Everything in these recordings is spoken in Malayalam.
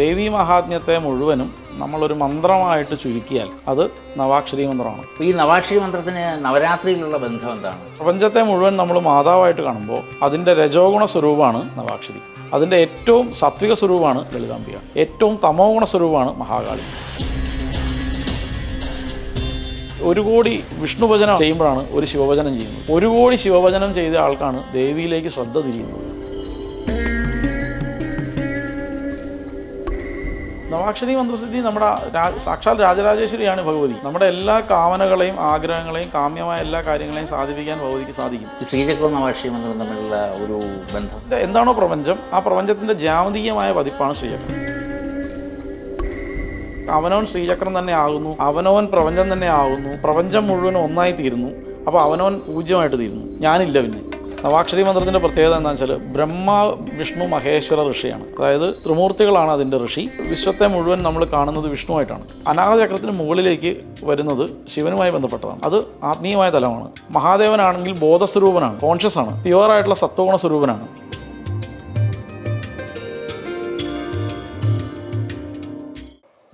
ദേവീ മഹാത്മ്യത്തെ മുഴുവനും നമ്മളൊരു മന്ത്രമായിട്ട് ചുരുക്കിയാൽ അത് നവാക്ഷരി മന്ത്രമാണ്. ഈ നവാക്ഷരി മന്ത്രത്തിന് നവരാത്രിയിലുള്ള ബന്ധം എന്താണ്? പ്രപഞ്ചത്തെ മുഴുവൻ നമ്മൾ മാതാവായിട്ട് കാണുമ്പോൾ അതിന്റെ രജോഗുണ സ്വരൂപമാണ് നവാക്ഷരി. അതിന്റെ ഏറ്റവും സാത്വിക സ്വരൂപമാണ് ലളിതാംബിക. ഏറ്റവും തമോഗുണ സ്വരൂപമാണ് മഹാകാളി. ഒരു കോടി വിഷ്ണു ഭജനം ചെയ്യുമ്പോഴാണ് ഒരു ശിവഭജനം ചെയ്യുന്നത്. ഒരു കോടി ശിവഭജനം ചെയ്ത ആൾക്കാണ് ദേവിയിലേക്ക് ശ്രദ്ധ തിരിയുന്നത്. നവാക്ഷരി മന്ത്രസിദ്ധി നമ്മുടെ സാക്ഷാൽ രാജരാജേശ്വരിയാണ് ഭഗവതി. നമ്മുടെ എല്ലാ കാമനകളെയും ആഗ്രഹങ്ങളെയും കാമ്യമായ എല്ലാ കാര്യങ്ങളെയും സാധിപ്പിക്കാൻ ഭഗവതിക്ക് സാധിക്കും. ശ്രീചക്രവും മന്ത്രവും തമ്മിലുള്ള ഒരു ബന്ധം? എന്താണോ പ്രപഞ്ചം. ആ പ്രപഞ്ചത്തിന്റെ ജാമതീയമായ പതിപ്പാണ് ശ്രീചക്രം. അവനവൻ ശ്രീചക്രം തന്നെ ആകുന്നു. അവനോൻ പ്രപഞ്ചം തന്നെ ആകുന്നു. പ്രപഞ്ചം മുഴുവൻ ഒന്നായി തീരുന്നു അപ്പോൾ അവനോൻ പൂജ്യമായിട്ട് തീരുന്നു. ഞാനില്ല പിന്നെ. നവാക്ഷരി മന്ത്രത്തിന്റെ പ്രത്യേകത എന്താണെന്ന് വെച്ചാൽ ബ്രഹ്മ വിഷ്ണു മഹേശ്വര ഋഷിയാണ്. അതായത് ത്രിമൂർത്തികളാണ് അതിന്റെ ഋഷി. വിശ്വത്തെ മുഴുവൻ നമ്മൾ കാണുന്നത് വിഷ്ണുവായിട്ടാണ്. അനാഥചക്രത്തിന് മുകളിലേക്ക് വരുന്നത് ശിവനുമായി ബന്ധപ്പെട്ടതാണ്. അത് ആത്മീയമായ തലമാണ്. മഹാദേവനാണെങ്കിൽ ബോധസ്വരൂപനാണ് കോൺഷ്യസ് ആണ്. പ്യുവർ ആയിട്ടുള്ള സത്വഗുണ സ്വരൂപനാണ്.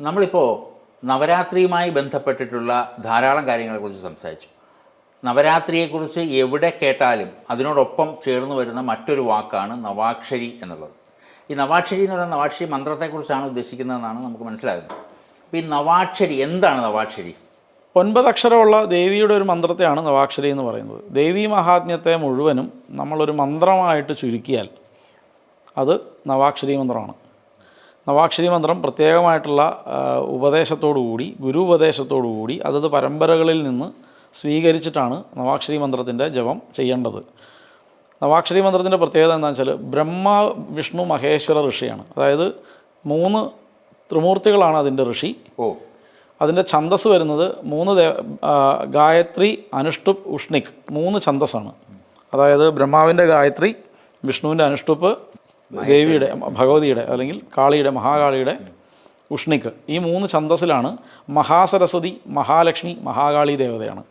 നമ്മളിപ്പോൾ നവരാത്രിയുമായി ബന്ധപ്പെട്ടിട്ടുള്ള ധാരാളം കാര്യങ്ങളെക്കുറിച്ച് സംസാരിച്ചു. നവരാത്രിയെക്കുറിച്ച് എവിടെ കേട്ടാലും അതിനോടൊപ്പം ചേർന്ന് വരുന്ന മറ്റൊരു വാക്കാണ് നവാക്ഷരി എന്നുള്ളത്. ഈ നവാക്ഷരി എന്ന് പറയുന്ന നവാക്ഷരി മന്ത്രത്തെക്കുറിച്ചാണ് ഉദ്ദേശിക്കുന്നതെന്നാണ് നമുക്ക് മനസ്സിലാകുന്നത്. അപ്പോൾ ഈ നവാക്ഷരി എന്താണ് നവാക്ഷരി? ഒൻപത് അക്ഷരമുള്ള ദേവിയുടെ ഒരു മന്ത്രത്തെയാണ് നവാക്ഷരി എന്ന് പറയുന്നത്. ദേവി മഹാത്മ്യത്തെ മുഴുവനും നമ്മളൊരു മന്ത്രമായിട്ട് ചുരുക്കിയാൽ അത് നവാക്ഷരി മന്ത്രമാണ്. നവാക്ഷരി മന്ത്രം പ്രത്യേകമായിട്ടുള്ള ഉപദേശത്തോടു കൂടി ഗുരു ഉപദേശത്തോടുകൂടി അതത് പരമ്പരകളിൽ നിന്ന് സ്വീകരിച്ചിട്ടാണ് നവാക്ഷരി മന്ത്രത്തിന്റെ ജപം ചെയ്യേണ്ടത്. നവാക്ഷരി മന്ത്രത്തിന്റെ പ്രത്യേകത എന്താണെന്ന് വെച്ചാൽ ബ്രഹ്മ വിഷ്ണു മഹേശ്വര ഋഷിയാണ്. അതായത് മൂന്ന് ത്രിമൂർത്തികളാണ് അതിന്റെ ഋഷി. ഓ. അതിന്റെ ഛന്തസ് വരുന്നത് മൂന്ന് ദേ ഗായത്രി അനുഷ്ടുപ് ഉഷ്ണിക് മൂന്ന് ഛന്തസ്സാണ് അതായത് ബ്രഹ്മാവിന്റെ ഗായത്രി വിഷ്ണുവിന്റെ അനുഷ്ടുപ്പ് ദേവിയുടെ ഭഗവതിയുടെ അല്ലെങ്കിൽ കാളിയുടെ മഹാകാളിയുടെ ഉഷ്ണിക്ക് ഈ മൂന്ന് ഛന്തസ്സിലാണ് മഹാസരസ്വതി മഹാലക്ഷ്മി മഹാകാളി ദേവതയാണ്.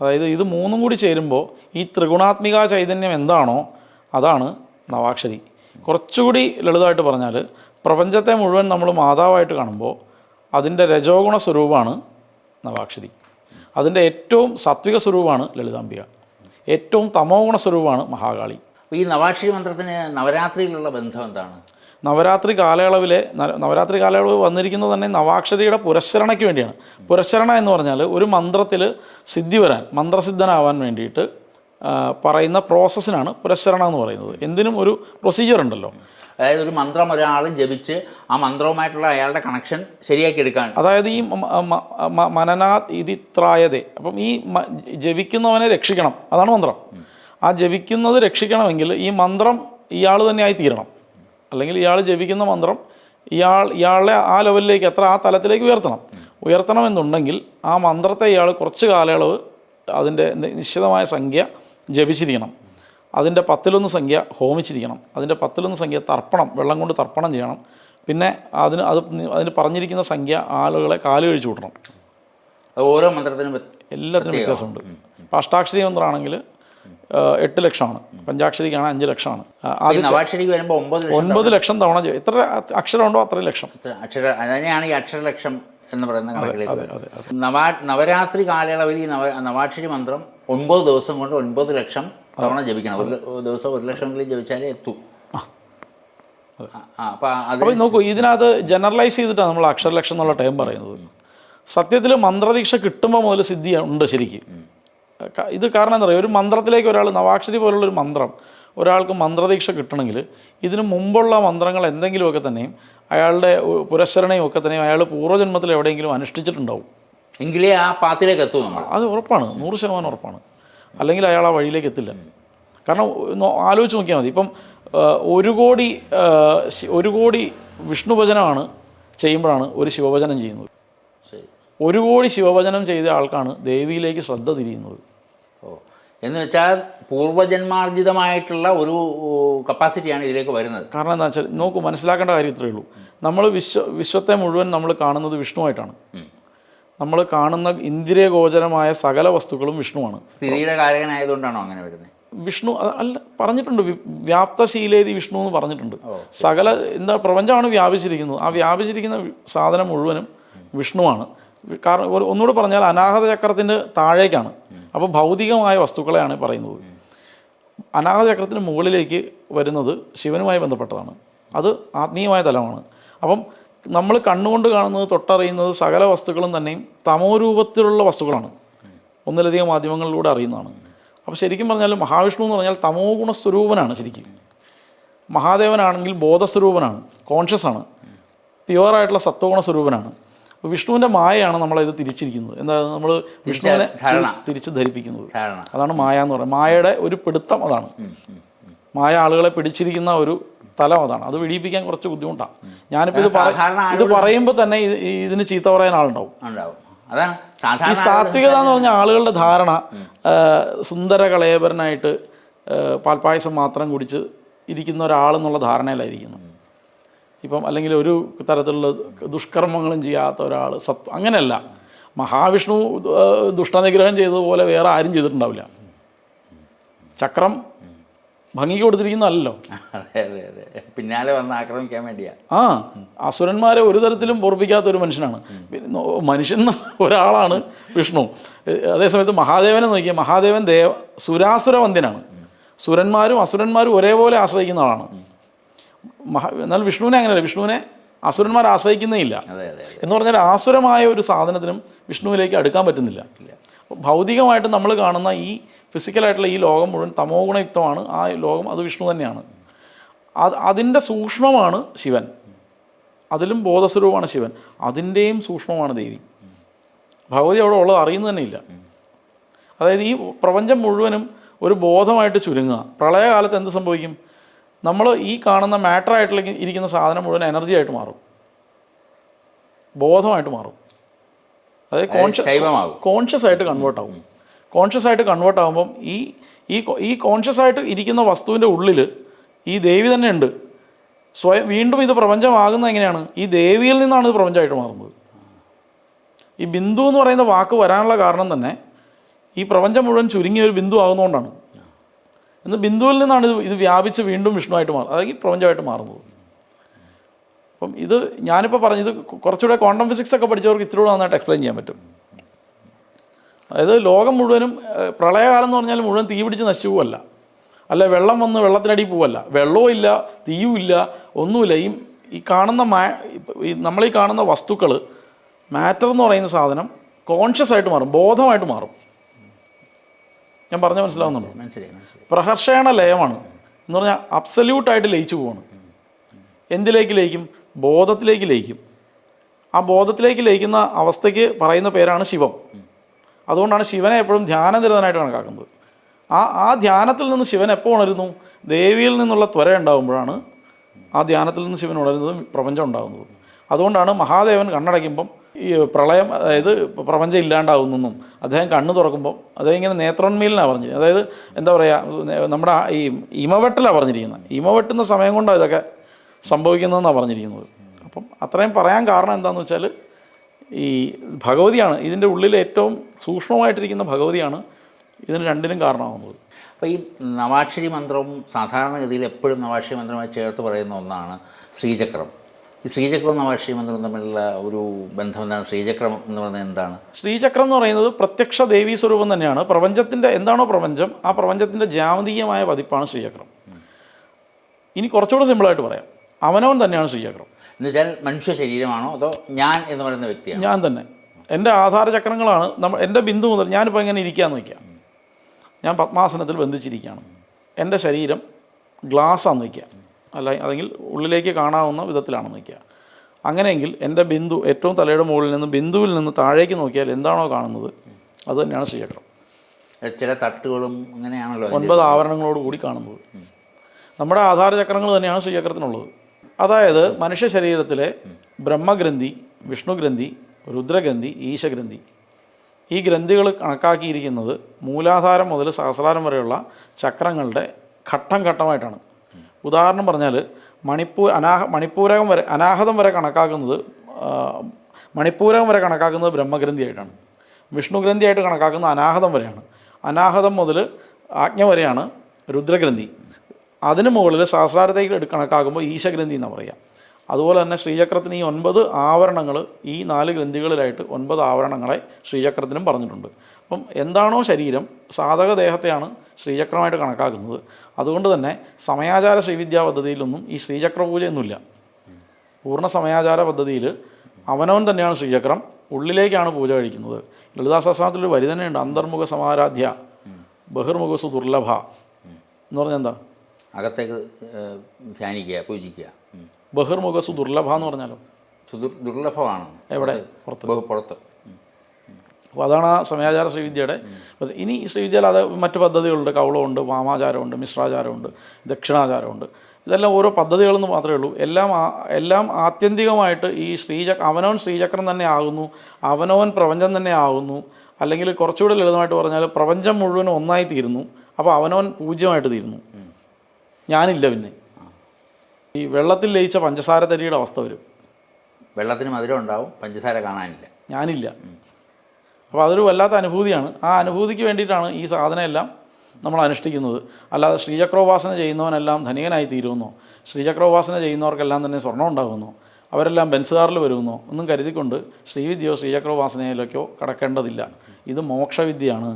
അതായത് ഇത് മൂന്നും കൂടി ചേരുമ്പോൾ ഈ ത്രിഗുണാത്മിക ചൈതന്യം എന്താണോ അതാണ് നവാക്ഷരി. കുറച്ചുകൂടി ലളിതമായിട്ട് പറഞ്ഞാൽ പ്രപഞ്ചത്തെ മുഴുവൻ നമ്മൾ മാതാവായിട്ട് കാണുമ്പോൾ അതിന്റെ രജോഗുണ സ്വരൂപമാണ് നവാക്ഷരി. അതിന്റെ ഏറ്റവും സാത്വിക സ്വരൂപമാണ് ലളിതാംബിക. ഏറ്റവും തമോഗുണ സ്വരൂപമാണ് മഹാകാളി. അപ്പോൾ ഈ നവാക്ഷരി മന്ത്രത്തിന് നവരാത്രിയിലുള്ള ബന്ധം എന്താണ്? നവരാത്രി കാലയളവിലെ നവരാത്രി കാലയളവ് വന്നിരിക്കുന്നത് തന്നെ നവാക്ഷരിയുടെ പുരശ്ശരണയ്ക്ക് വേണ്ടിയാണ്. പുരശ്ശരണ എന്ന് പറഞ്ഞാൽ ഒരു മന്ത്രത്തിൽ സിദ്ധി വരാൻ മന്ത്രസിദ്ധനാവാൻ വേണ്ടിയിട്ട് പറയുന്ന പ്രോസസ്സിനാണ് പുരശ്ശരണ എന്ന് പറയുന്നത്. എന്തിനും ഒരു പ്രൊസീജിയർ ഉണ്ടല്ലോ. അതായത് ഒരു മന്ത്രം ഒരാൾ ജപിച്ച് ആ മന്ത്രവുമായിട്ടുള്ള അയാളുടെ കണക്ഷൻ ശരിയാക്കി എടുക്കാൻ. അതായത് ഈ മനനാത് ഇതിത്രായതേ. അപ്പം ഈ ജപിക്കുന്നവനെ രക്ഷിക്കണം. അതാണ് മന്ത്രം. ആ ജപിക്കുന്നത് രക്ഷിക്കണമെങ്കിൽ ഈ മന്ത്രം ഇയാൾ തന്നെ ആയി തീരണം. അല്ലെങ്കിൽ ഇയാൾ ജപിക്കുന്ന മന്ത്രം ഇയാൾ ഇയാളെ ആ ലെവലിലേക്ക് എത്ര ആ തലത്തിലേക്ക് ഉയർത്തണം. ഉയർത്തണമെന്നുണ്ടെങ്കിൽ ആ മന്ത്രത്തെ ഇയാൾ കുറച്ച് കാലയളവ് അതിന്റെ നിശ്ചിതമായ സംഖ്യ ജപിച്ചിരിക്കണം. അതിന്റെ പത്തിലൊന്ന് സംഖ്യ ഹോമിച്ചിരിക്കണം. അതിന്റെ പത്തിലൊന്ന് സംഖ്യ തർപ്പണം വെള്ളം കൊണ്ട് തർപ്പണം ചെയ്യണം. പിന്നെ അതിന് അത് അതിന് പറഞ്ഞിരിക്കുന്ന സംഖ്യ ആളുകളെ കാൽ കഴിച്ചു വിടണം. ഓരോ മന്ത്രത്തിനും എല്ലാത്തിനും വ്യത്യാസമുണ്ട്. ഇപ്പോൾ അഷ്ടാക്ഷരി മന്ത്രമാണെങ്കിൽ എട്ട് ലക്ഷമാണ്. പഞ്ചാക്ഷരിക്കാണ് അഞ്ച് ലക്ഷമാണ്. നവാക്ഷരിക്ക് വരുമ്പോൾ ഒമ്പത് ലക്ഷം ഒൻപത് ലക്ഷം തവണ എത്ര അക്ഷരമുണ്ടോ അത്ര ലക്ഷം. അക്ഷര അതിനെയാണ് ഈ അക്ഷരലക്ഷം എന്ന് പറയുന്ന കണക്കിലേക്ക് നവാ നവരാത്രി കാലയളവിൽ ഈ നവ നവാക്ഷരി മന്ത്രം ഒൻപത് ദിവസം കൊണ്ട് ഒൻപത് ലക്ഷം തവണ ജപിക്കണം. ഒരു ദിവസം ഒരു ലക്ഷമെങ്കിലും ജപിച്ചാലേ എത്തൂ. അപ്പോൾ നോക്കൂ ഇതിനകത്ത് ജനറലൈസ് ചെയ്തിട്ടാണ് നമ്മൾ അക്ഷരലക്ഷം എന്നുള്ള ടൈം പറയുന്നത്. സത്യത്തിൽ മന്ത്രദീക്ഷ കിട്ടുമ്പോൾ മുതൽ സിദ്ധി ഉണ്ട് ശരിക്കും. ഇത് കാരണം എന്താ പറയുക ഒരു മന്ത്രത്തിലേക്ക് ഒരാൾ നവാക്ഷരി പോലുള്ള ഒരു മന്ത്രം ഒരാൾക്ക് മന്ത്രദീക്ഷ കിട്ടണമെങ്കിൽ ഇതിനു മുമ്പുള്ള മന്ത്രങ്ങൾ എന്തെങ്കിലുമൊക്കെ തന്നെയും അയാളുടെ പുരസ്സരണയും ഒക്കെ തന്നെയും അയാൾ പൂർവജന്മത്തിൽ എവിടെയെങ്കിലും അനുഷ്ഠിച്ചിട്ടുണ്ടാവും. എങ്കിലേ ആ പാത്തിലേക്ക് എത്തും നമ്മൾ. അത് ഉറപ്പാണ് നൂറ് ശതമാനം ഉറപ്പാണ്. അല്ലെങ്കിൽ അയാൾ ആ വഴിയിലേക്ക് എത്തില്ല. കാരണം ആലോചിച്ച് നോക്കിയാൽ മതി. ഇപ്പം ഒരു കോടി ഒരു കോടി വിഷ്ണുഭജനമാണ് ചെയ്യുമ്പോഴാണ് ഒരു ശിവഭജനം ചെയ്യുന്നത്. ഒരു കോടി ശിവവചനം ചെയ്ത ആൾക്കാണ് ദേവിയിലേക്ക് ശ്രദ്ധ തിരിയുന്നത്. ഓ എന്ന് വെച്ചാൽ പൂർവജന്മാർജിതമായിട്ടുള്ള ഒരു കപ്പാസിറ്റിയാണ് ഇതിലേക്ക് വരുന്നത്. കാരണം എന്താ വെച്ചാൽ നോക്കൂ മനസ്സിലാക്കേണ്ട കാര്യം ഇത്രയേ ഉള്ളൂ. നമ്മൾ വിശ്വ വിശ്വത്തെ മുഴുവൻ നമ്മൾ കാണുന്നത് വിഷ്ണുവായിട്ടാണ്. നമ്മൾ കാണുന്ന ഇന്ദ്രിയഗോചരമായ സകല വസ്തുക്കളും വിഷ്ണുവാണ്. സ്ഥിതിയുടെ കാരകനായതുകൊണ്ടാണോ അങ്ങനെ വരുന്നത്? വിഷ്ണു അല്ല പറഞ്ഞിട്ടുണ്ട്. വ്യാപ്തശീലേതി വിഷ്ണു എന്ന് പറഞ്ഞിട്ടുണ്ട്. സകല എന്താ പ്രപഞ്ചമാണ് വ്യാപിച്ചിരിക്കുന്നത്. ആ വ്യാപിച്ചിരിക്കുന്ന സാധനം മുഴുവനും വിഷ്ണുവാണ്. കാരണം ഒന്നുകൂടെ പറഞ്ഞാൽ അനാഹത ചക്രത്തിന്റെ താഴേക്കാണ്. അപ്പോൾ ഭൗതികമായ വസ്തുക്കളെയാണ് പറയുന്നത്. അനാഹത ചക്രത്തിന് മുകളിലേക്ക് വരുന്നത് ശിവനുമായി ബന്ധപ്പെട്ടതാണ്. അത് ആത്മീയമായ തലമാണ്. അപ്പം നമ്മൾ കണ്ണുകൊണ്ട് കാണുന്നത് തൊട്ടറിയുന്നത് സകല വസ്തുക്കളും തന്നെയും തമോരൂപത്തിലുള്ള വസ്തുക്കളാണ്. ഒന്നിലധികം മാധ്യമങ്ങളിലൂടെ അറിയുന്നതാണ്. അപ്പോൾ ശരിക്കും പറഞ്ഞാൽ മഹാവിഷ്ണു എന്ന് പറഞ്ഞാൽ തമോ ഗുണസ്വരൂപനാണ് ശരിക്കും. മഹാദേവനാണെങ്കിൽ ബോധസ്വരൂപനാണ് കോൺഷ്യസ് ആണ്. പ്യുവറായിട്ടുള്ള സത്വഗുണ സ്വരൂപനാണ് അപ്പോൾ വിഷ്ണുവിന്റെ മായയാണ് നമ്മളത് തിരിച്ചിരിക്കുന്നത്. എന്താ നമ്മൾ വിഷ്ണുവിനെ തിരിച്ച് ധരിപ്പിക്കുന്നത് അതാണ് മായ എന്ന് പറയുന്നത്. മായയുടെ ഒരു പിടുത്തം അതാണ്. മായ ആളുകളെ പിടിച്ചിരിക്കുന്ന ഒരു തലം അതാണ്. അത് വെടിയിപ്പിക്കാൻ കുറച്ച് ബുദ്ധിമുട്ടാണ് ഞാനിപ്പോൾ ഇത് ഇത് പറയുമ്പോൾ തന്നെ ഇതിന് ചീത്ത പറയാൻ ആളുണ്ടാവും. ഈ സാത്വികത എന്ന് പറഞ്ഞ ആളുകളുടെ ധാരണ സുന്ദര കളയപരനായിട്ട് പാൽപ്പായസം മാത്രം കുടിച്ച് ഇരിക്കുന്ന ഒരാളെന്നുള്ള ധാരണയിലായിരിക്കുന്നു. ഇപ്പം അല്ലെങ്കിൽ ഒരു തരത്തിലുള്ള ദുഷ്കർമ്മങ്ങളും ചെയ്യാത്ത ഒരാൾ സത് അങ്ങനെയല്ല. മഹാവിഷ്ണു ദുഷ്ടനിഗ്രഹം ചെയ്തതുപോലെ വേറെ ആരും ചെയ്തിട്ടുണ്ടാവില്ല. ചക്രം ഭംഗി കൊടുത്തിരിക്കുന്നതല്ലോ പിന്നാലെ വന്ന് ആക്രമിക്കാൻ വേണ്ടിയാ. ആ അസുരന്മാരെ ഒരു തരത്തിലും പൊറപ്പിക്കാത്ത ഒരു മനുഷ്യനാണ്. മനുഷ്യൻ ഒരാളാണ് വിഷ്ണു. അതേസമയത്ത് മഹാദേവനെ നോക്കിയാൽ മഹാദേവൻ ദേവ സുരാസുരവന്ധ്യനാണ് സുരന്മാരും അസുരന്മാരും ഒരേപോലെ ആശ്രയിക്കുന്ന ആളാണ്. മഹാ എന്നാൽ വിഷ്ണുവിനെ അങ്ങനെയല്ല. വിഷ്ണുവിനെ അസുരന്മാർ ആശ്രയിക്കുന്നേ ഇല്ല. എന്ന് പറഞ്ഞാൽ ആസുരമായ ഒരു സാധനത്തിനും വിഷ്ണുവിലേക്ക് അടുക്കാൻ പറ്റുന്നില്ല. ഭൗതികമായിട്ട് നമ്മൾ കാണുന്ന ഈ ഫിസിക്കലായിട്ടുള്ള ഈ ലോകം മുഴുവൻ തമോ ഗുണയുക്തമാണ്. ആ ലോകം അത് വിഷ്ണു തന്നെയാണ്. അത് അതിന്റെ സൂക്ഷ്മമാണ് ശിവൻ. അതിലും ബോധസ്വരൂപമാണ് ശിവൻ. അതിന്റെയും സൂക്ഷ്മമാണ് ദേവി. ഭഗവതി അവിടെ ഉള്ളത് അറിയുന്നത് തന്നെ ഇല്ല. അതായത് ഈ പ്രപഞ്ചം മുഴുവനും ഒരു ബോധമായിട്ട് ചുരുങ്ങുക. പ്രളയകാലത്ത് എന്ത് സംഭവിക്കും? നമ്മൾ ഈ കാണുന്ന മാറ്റർ ആയിട്ടുള്ള ഇരിക്കുന്ന സാധനം മുഴുവൻ എനർജി ആയിട്ട് മാറും. ബോധമായിട്ട് മാറും. അതായത് കോൺഷ്യസ് കോൺഷ്യസ് ആയിട്ട് കൺവേർട്ട് ആവും. കോൺഷ്യസ് ആയിട്ട് കൺവേർട്ട് ആകുമ്പം ഈ ഈ ഈ കോൺഷ്യസ് ആയിട്ട് ഇരിക്കുന്ന വസ്തുവിന്റെ ഉള്ളിൽ ഈ ദേവി തന്നെ ഉണ്ട്. സ്വയം വീണ്ടും ഇത് പ്രപഞ്ചമാകുന്നത് എങ്ങനെയാണ്? ഈ ദേവിയിൽ നിന്നാണ് ഇത് പ്രപഞ്ചമായിട്ട് മാറുന്നത്. ഈ ബിന്ദു എന്ന് പറയുന്ന വാക്ക് വരാനുള്ള കാരണം തന്നെ ഈ പ്രപഞ്ചം മുഴുവൻ ചുരുങ്ങിയ ഒരു ബിന്ദു ആകുന്നതുകൊണ്ടാണ് എന്ന് ബിന്ദുവിൽ നിന്നാണ് ഇത് ഇത് വ്യാപിച്ച് വീണ്ടും വിഷ്ണുവായിട്ട് മാറുന്നത്. അതായത് പ്രപഞ്ചമായിട്ട് മാറുന്നത്. അപ്പം ഇത് ഞാനിപ്പോൾ പറഞ്ഞത് കുറച്ചുകൂടെ ക്വാണ്ടം ഫിസിക്സ് ഒക്കെ പഠിച്ചവർക്ക് ഇത്തിരി നന്നായിട്ട് എക്സ്പ്ലെയിൻ ചെയ്യാൻ പറ്റും. അതായത് ലോകം മുഴുവനും പ്രളയകാലം എന്ന് പറഞ്ഞാൽ മുഴുവൻ തീ പിടിച്ച് നശിച്ചു പോവല്ല. അല്ല വെള്ളം വന്ന് വെള്ളത്തിനടി പോവല്ല. വെള്ളവും ഇല്ല തീയും ഇല്ല ഒന്നുമില്ല. ഈ ഈ കാണുന്ന മാ ഈ കാണുന്ന വസ്തുക്കൾ മാറ്റർ എന്ന് പറയുന്ന സാധനം കോൺഷ്യസ് ആയിട്ട് മാറും ബോധമായിട്ട് മാറും. ഞാൻ പറഞ്ഞ മനസ്സിലാവുന്നുണ്ടോ? പ്രഹർഷണ ലയമാണ്. എന്ന് പറഞ്ഞാൽ അബ്സല്യൂട്ടായിട്ട് ലയിച്ചു പോവാണ്. എന്തിലേക്ക് ലയിക്കും? ബോധത്തിലേക്ക് ലയിക്കും. ആ ബോധത്തിലേക്ക് ലയിക്കുന്ന അവസ്ഥയ്ക്ക് പറയുന്ന പേരാണ് ശിവം. അതുകൊണ്ടാണ് ശിവനെ എപ്പോഴും ധ്യാനനിരതനായിട്ട് കണക്കാക്കുന്നത്. ആ ആ ധ്യാനത്തിൽ നിന്ന് ശിവൻ എപ്പോൾ ഉണരുന്നു? ദേവിയിൽ നിന്നുള്ള ത്വര ഉണ്ടാകുമ്പോഴാണ് ആ ധ്യാനത്തിൽ നിന്ന് ശിവൻ ഉണരുന്നതും പ്രപഞ്ചം ഉണ്ടാകുന്നതും അതുകൊണ്ടാണ് മഹാദേവൻ കണ്ണടയ്ക്കുമ്പം ഈ പ്രളയം അതായത് പ്രപഞ്ചം ഇല്ലാണ്ടാവുന്നെന്നും അദ്ദേഹം കണ്ണു തുറക്കുമ്പോൾ അദ്ദേഹം ഇങ്ങനെ നേത്രോന്മീലിനാണ് പറഞ്ഞിരിക്കുന്നത് അതായത് എന്താ പറയുക നമ്മുടെ ഈ ഇമവെട്ടിലാണ് പറഞ്ഞിരിക്കുന്നത് ഇമവെട്ടുന്ന സമയം കൊണ്ടാണ് ഇതൊക്കെ സംഭവിക്കുന്നതെന്നാണ് പറഞ്ഞിരിക്കുന്നത്. അപ്പം അത്രയും പറയാൻ കാരണം എന്താണെന്ന് വെച്ചാൽ ഈ ഭഗവതിയാണ് ഇതിന്റെ ഉള്ളിൽ ഏറ്റവും സൂക്ഷ്മമായിട്ടിരിക്കുന്ന ഭഗവതിയാണ് ഇതിന് രണ്ടിനും കാരണമാകുന്നത് അപ്പോൾ ഈ നവാക്ഷരി മന്ത്രവും സാധാരണഗതിയിൽ എപ്പോഴും നവാക്ഷരി മന്ത്രമായി ചേർത്ത് പറയുന്ന ഒന്നാണ് ശ്രീചക്രം. ഈ ശ്രീചക്രവും നവാക്ഷരി മന്ത്രവും തമ്മിലുള്ള ഒരു ബന്ധം എന്താണ്? ശ്രീചക്രം എന്ന് പറയുന്നത് എന്താണ്? ശ്രീചക്രം എന്ന് പറയുന്നത് പ്രത്യക്ഷ ദേവീ സ്വരൂപം തന്നെയാണ്. പ്രപഞ്ചത്തിന്റെ എന്താണോ പ്രപഞ്ചം ആ പ്രപഞ്ചത്തിന്റെ ജാമതീയമായ പതിപ്പാണ് ശ്രീചക്രം. ഇനി കുറച്ചുകൂടെ സിമ്പിളായിട്ട് പറയാം. അവനവൻ തന്നെയാണ് ശ്രീചക്രം. എന്ന് വെച്ചാൽ മനുഷ്യ ശരീരമാണോ അതോ ഞാൻ എന്ന് പറയുന്ന വ്യക്തിയാണ്? ഞാൻ തന്നെ. എന്റെ ആധാര ചക്രങ്ങളാണ് നമ്മൾ എന്റെ ബിന്ദു മുതൽ ഞാനിപ്പോൾ എങ്ങനെ ഇരിക്കാന്ന് വയ്ക്കാം ഞാൻ പത്മാസനത്തിൽ ബന്ധിച്ചിരിക്കുകയാണ് എന്റെ ശരീരം ഗ്ലാസ്സാന്ന് വയ്ക്കുക അല്ല അല്ലെങ്കിൽ ഉള്ളിലേക്ക് കാണാവുന്ന വിധത്തിലാണെന്ന് നിൽക്കുക അങ്ങനെയെങ്കിൽ എന്റെ ബിന്ദു ഏറ്റവും തലയുടെ മുകളിൽ നിന്ന് ബിന്ദുവിൽ നിന്ന് താഴേക്ക് നോക്കിയാൽ എന്താണോ കാണുന്നത്? അത് തന്നെയാണ് ശ്രീചക്രം ചില തട്ടുകളും അങ്ങനെയാണല്ലോ ഒൻപത് ആവരണങ്ങളോട് കൂടി കാണുന്നത്. നമ്മുടെ ആധാര ചക്രങ്ങൾ തന്നെയാണ് ശ്രീചക്രത്തിനുള്ളത് അതായത് മനുഷ്യ ശരീരത്തിലെ ബ്രഹ്മഗ്രന്ഥി വിഷ്ണുഗ്രന്ഥി രുദ്രഗ്രന്ഥി ഈശഗ്രന്ഥി. ഈ ഗ്രന്ഥികൾ കണക്കാക്കിയിരിക്കുന്നത് മൂലാധാരം മുതൽ സഹസ്രാരം വരെയുള്ള ചക്രങ്ങളുടെ ഘട്ടം ഘട്ടമായിട്ടാണ്. ഉദാഹരണം പറഞ്ഞാൽ മണിപ്പൂർ അനാഹ മണിപ്പൂരകം വരെ അനാഹതം വരെ കണക്കാക്കുന്നത് മണിപ്പൂരകം വരെ കണക്കാക്കുന്നത് ബ്രഹ്മഗ്രന്ഥിയായിട്ടാണ്. വിഷ്ണുഗ്രന്ഥിയായിട്ട് കണക്കാക്കുന്നത് അനാഹതം വരെയാണ്. അനാഹതം മുതൽ ആജ്ഞ വരെയാണ് രുദ്രഗ്രന്ഥി. അതിന് മുകളിൽ സഹസ്രാരത്തേക്ക് കണക്കാക്കുമ്പോൾ ഈശഗ്രന്ഥി എന്ന് പറയുക. അതുപോലെ തന്നെ ശ്രീചക്രത്തിന് ഈ ഒൻപത് ആവരണങ്ങൾ ഈ നാല് ഗ്രന്ഥികളിലായിട്ട് ഒൻപത് ആവരണങ്ങളെ ശ്രീചക്രത്തിനും പറഞ്ഞിട്ടുണ്ട്. അപ്പം എന്താണോ ശരീരം സാധക ദേഹത്തെയാണ് ശ്രീചക്രമായിട്ട് കണക്കാക്കുന്നത്. അതുകൊണ്ട് തന്നെ സമയാചാര ശ്രീവിദ്യാ പദ്ധതിയിലൊന്നും ഈ ശ്രീചക്ര പൂജയൊന്നുമില്ല പൂർണ സമയാചാര പദ്ധതിയിൽ അവനവൻ തന്നെയാണ് ശ്രീചക്രം. ഉള്ളിലേക്കാണ് പൂജ കഴിക്കുന്നത്. ലളിതാശാസ്ത്രത്തിലൊരു വരി തന്നെയുണ്ട്. അന്തർമുഖ സമാരാധ്യ ബഹിർമുഖസു ദുർലഭ. എന്ന് പറഞ്ഞാൽ എന്താ? അകത്തേക്ക് ധ്യാനിക്കുക പൂജിക്കുക. ബഹിർമുഖസു ദുർലഭ എന്ന് പറഞ്ഞാലോ? ദുർലഭമാണ് എവിടെ? പുറത്ത്. പുറത്ത്. അപ്പോൾ അതാണ് ആ സമയാചാര ശ്രീവിദ്യയുടെ. ഇനി ഈ ശ്രീവിദ്യയിൽ അത് മറ്റ് പദ്ധതികളുണ്ട്. കൗളമുണ്ട് വാമാചാരമുണ്ട് മിശ്രാചാരമുണ്ട് ദക്ഷിണാചാരമുണ്ട്. ഇതെല്ലാം ഓരോ പദ്ധതികളെന്ന് മാത്രമേ ഉള്ളൂ. എല്ലാം എല്ലാം ആത്യന്തികമായിട്ട് ഈ ശ്രീചക്ര അവനവൻ ശ്രീചക്രം തന്നെ ആകുന്നു അവനവൻ പ്രപഞ്ചം തന്നെ ആകുന്നു. അല്ലെങ്കിൽ കുറച്ചുകൂടി ലളിതമായിട്ട് പറഞ്ഞാൽ പ്രപഞ്ചം മുഴുവൻ ഒന്നായി തീരുന്നു. അപ്പോൾ അവനവൻ പൂജ്യമായിട്ട് തീരുന്നു. ഞാനില്ല പിന്നെ. ഈ വെള്ളത്തിൽ ലയിച്ച പഞ്ചസാര തരിയുടെ അവസ്ഥ വരും. വെള്ളത്തിന് മധുരം ഉണ്ടാവും പഞ്ചസാര കാണാനില്ല. ഞാനില്ല. അപ്പോൾ അതൊരു വല്ലാത്ത അനുഭൂതിയാണ്. ആ അനുഭൂതിക്ക് വേണ്ടിയിട്ടാണ് ഈ സാധനമെല്ലാം നമ്മൾ അനുഷ്ഠിക്കുന്നത്. അല്ലാതെ ശ്രീചക്രോപാസന ചെയ്യുന്നവനെല്ലാം ധനികനായി തീരുമെന്നോ ശ്രീചക്രോപാസന ചെയ്യുന്നവർക്കെല്ലാം തന്നെ സ്വർണം ഉണ്ടാകുന്നു. അവരെല്ലാം ബെൻസുകാറിൽ വരുമെന്നോ ഒന്നും കരുതിക്കൊണ്ട് ശ്രീവിദ്യയോ ശ്രീചക്രോപാസനയിലേക്കോ കടക്കേണ്ടതില്ല. ഇത് മോക്ഷവിദ്യയാണ്.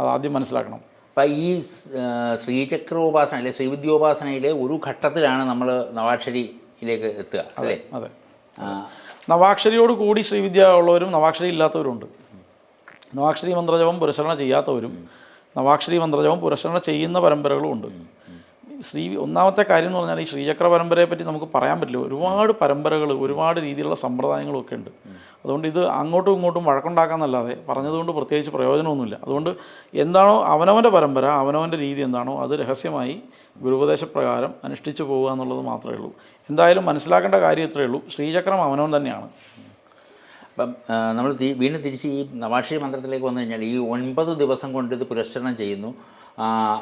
അത് ആദ്യം മനസ്സിലാക്കണം. അപ്പം ഈ ശ്രീചക്രോപാസന അല്ലെ ശ്രീവിദ്യോപാസനയിലെ ഒരു ഘട്ടത്തിലാണ് നമ്മൾ നവാക്ഷരിയിലേക്ക് എത്തുക അല്ലേ? അതെ. നവാക്ഷരിയോട് കൂടി ശ്രീവിദ്യ ഉള്ളവരും നവാക്ഷരി ഇല്ലാത്തവരുണ്ട്. നവാക്ഷരി മന്ത്രജപം പുരസ്കരണ ചെയ്യാത്തവരും നവാക്ഷരി മന്ത്രജപം പുരസ്കരണ ചെയ്യുന്ന പരമ്പരകളും ഉണ്ട്. ശ്രീ ഒന്നാമത്തെ കാര്യം എന്ന് പറഞ്ഞാൽ ഈ ശ്രീചക്ര പരമ്പരയെ പറ്റി നമുക്ക് പറയാൻ പറ്റില്ല. ഒരുപാട് പരമ്പരകൾ ഒരുപാട് രീതിയിലുള്ള സമ്പ്രദായങ്ങളും ഒക്കെ ഉണ്ട്. അതുകൊണ്ട് ഇത് അങ്ങോട്ടും ഇങ്ങോട്ടും വഴക്കുണ്ടാക്കാന്നല്ലാതെ പറഞ്ഞതുകൊണ്ട് പ്രത്യേകിച്ച് പ്രയോജനമൊന്നുമില്ല. അതുകൊണ്ട് എന്താണോ അവനവന്റെ പരമ്പര അവനവന്റെ രീതി എന്താണോ അത് രഹസ്യമായി ഗുരുപദേശപ്രകാരം അനുഷ്ഠിച്ചു പോകുക എന്നുള്ളത് മാത്രമേ ഉള്ളൂ. എന്തായാലും മനസ്സിലാക്കേണ്ട കാര്യം ഇത്രയേ ഉള്ളൂ. ശ്രീചക്രം അവനവൻ തന്നെയാണ്. അപ്പം നമ്മൾ വീണ്ടും തിരിച്ച് ഈ നവാക്ഷി മന്ത്രത്തിലേക്ക് വന്നു കഴിഞ്ഞാൽ ഈ ഒൻപത് ദിവസം കൊണ്ട് ഇത് പുരസ്കരണം ചെയ്യുന്നു.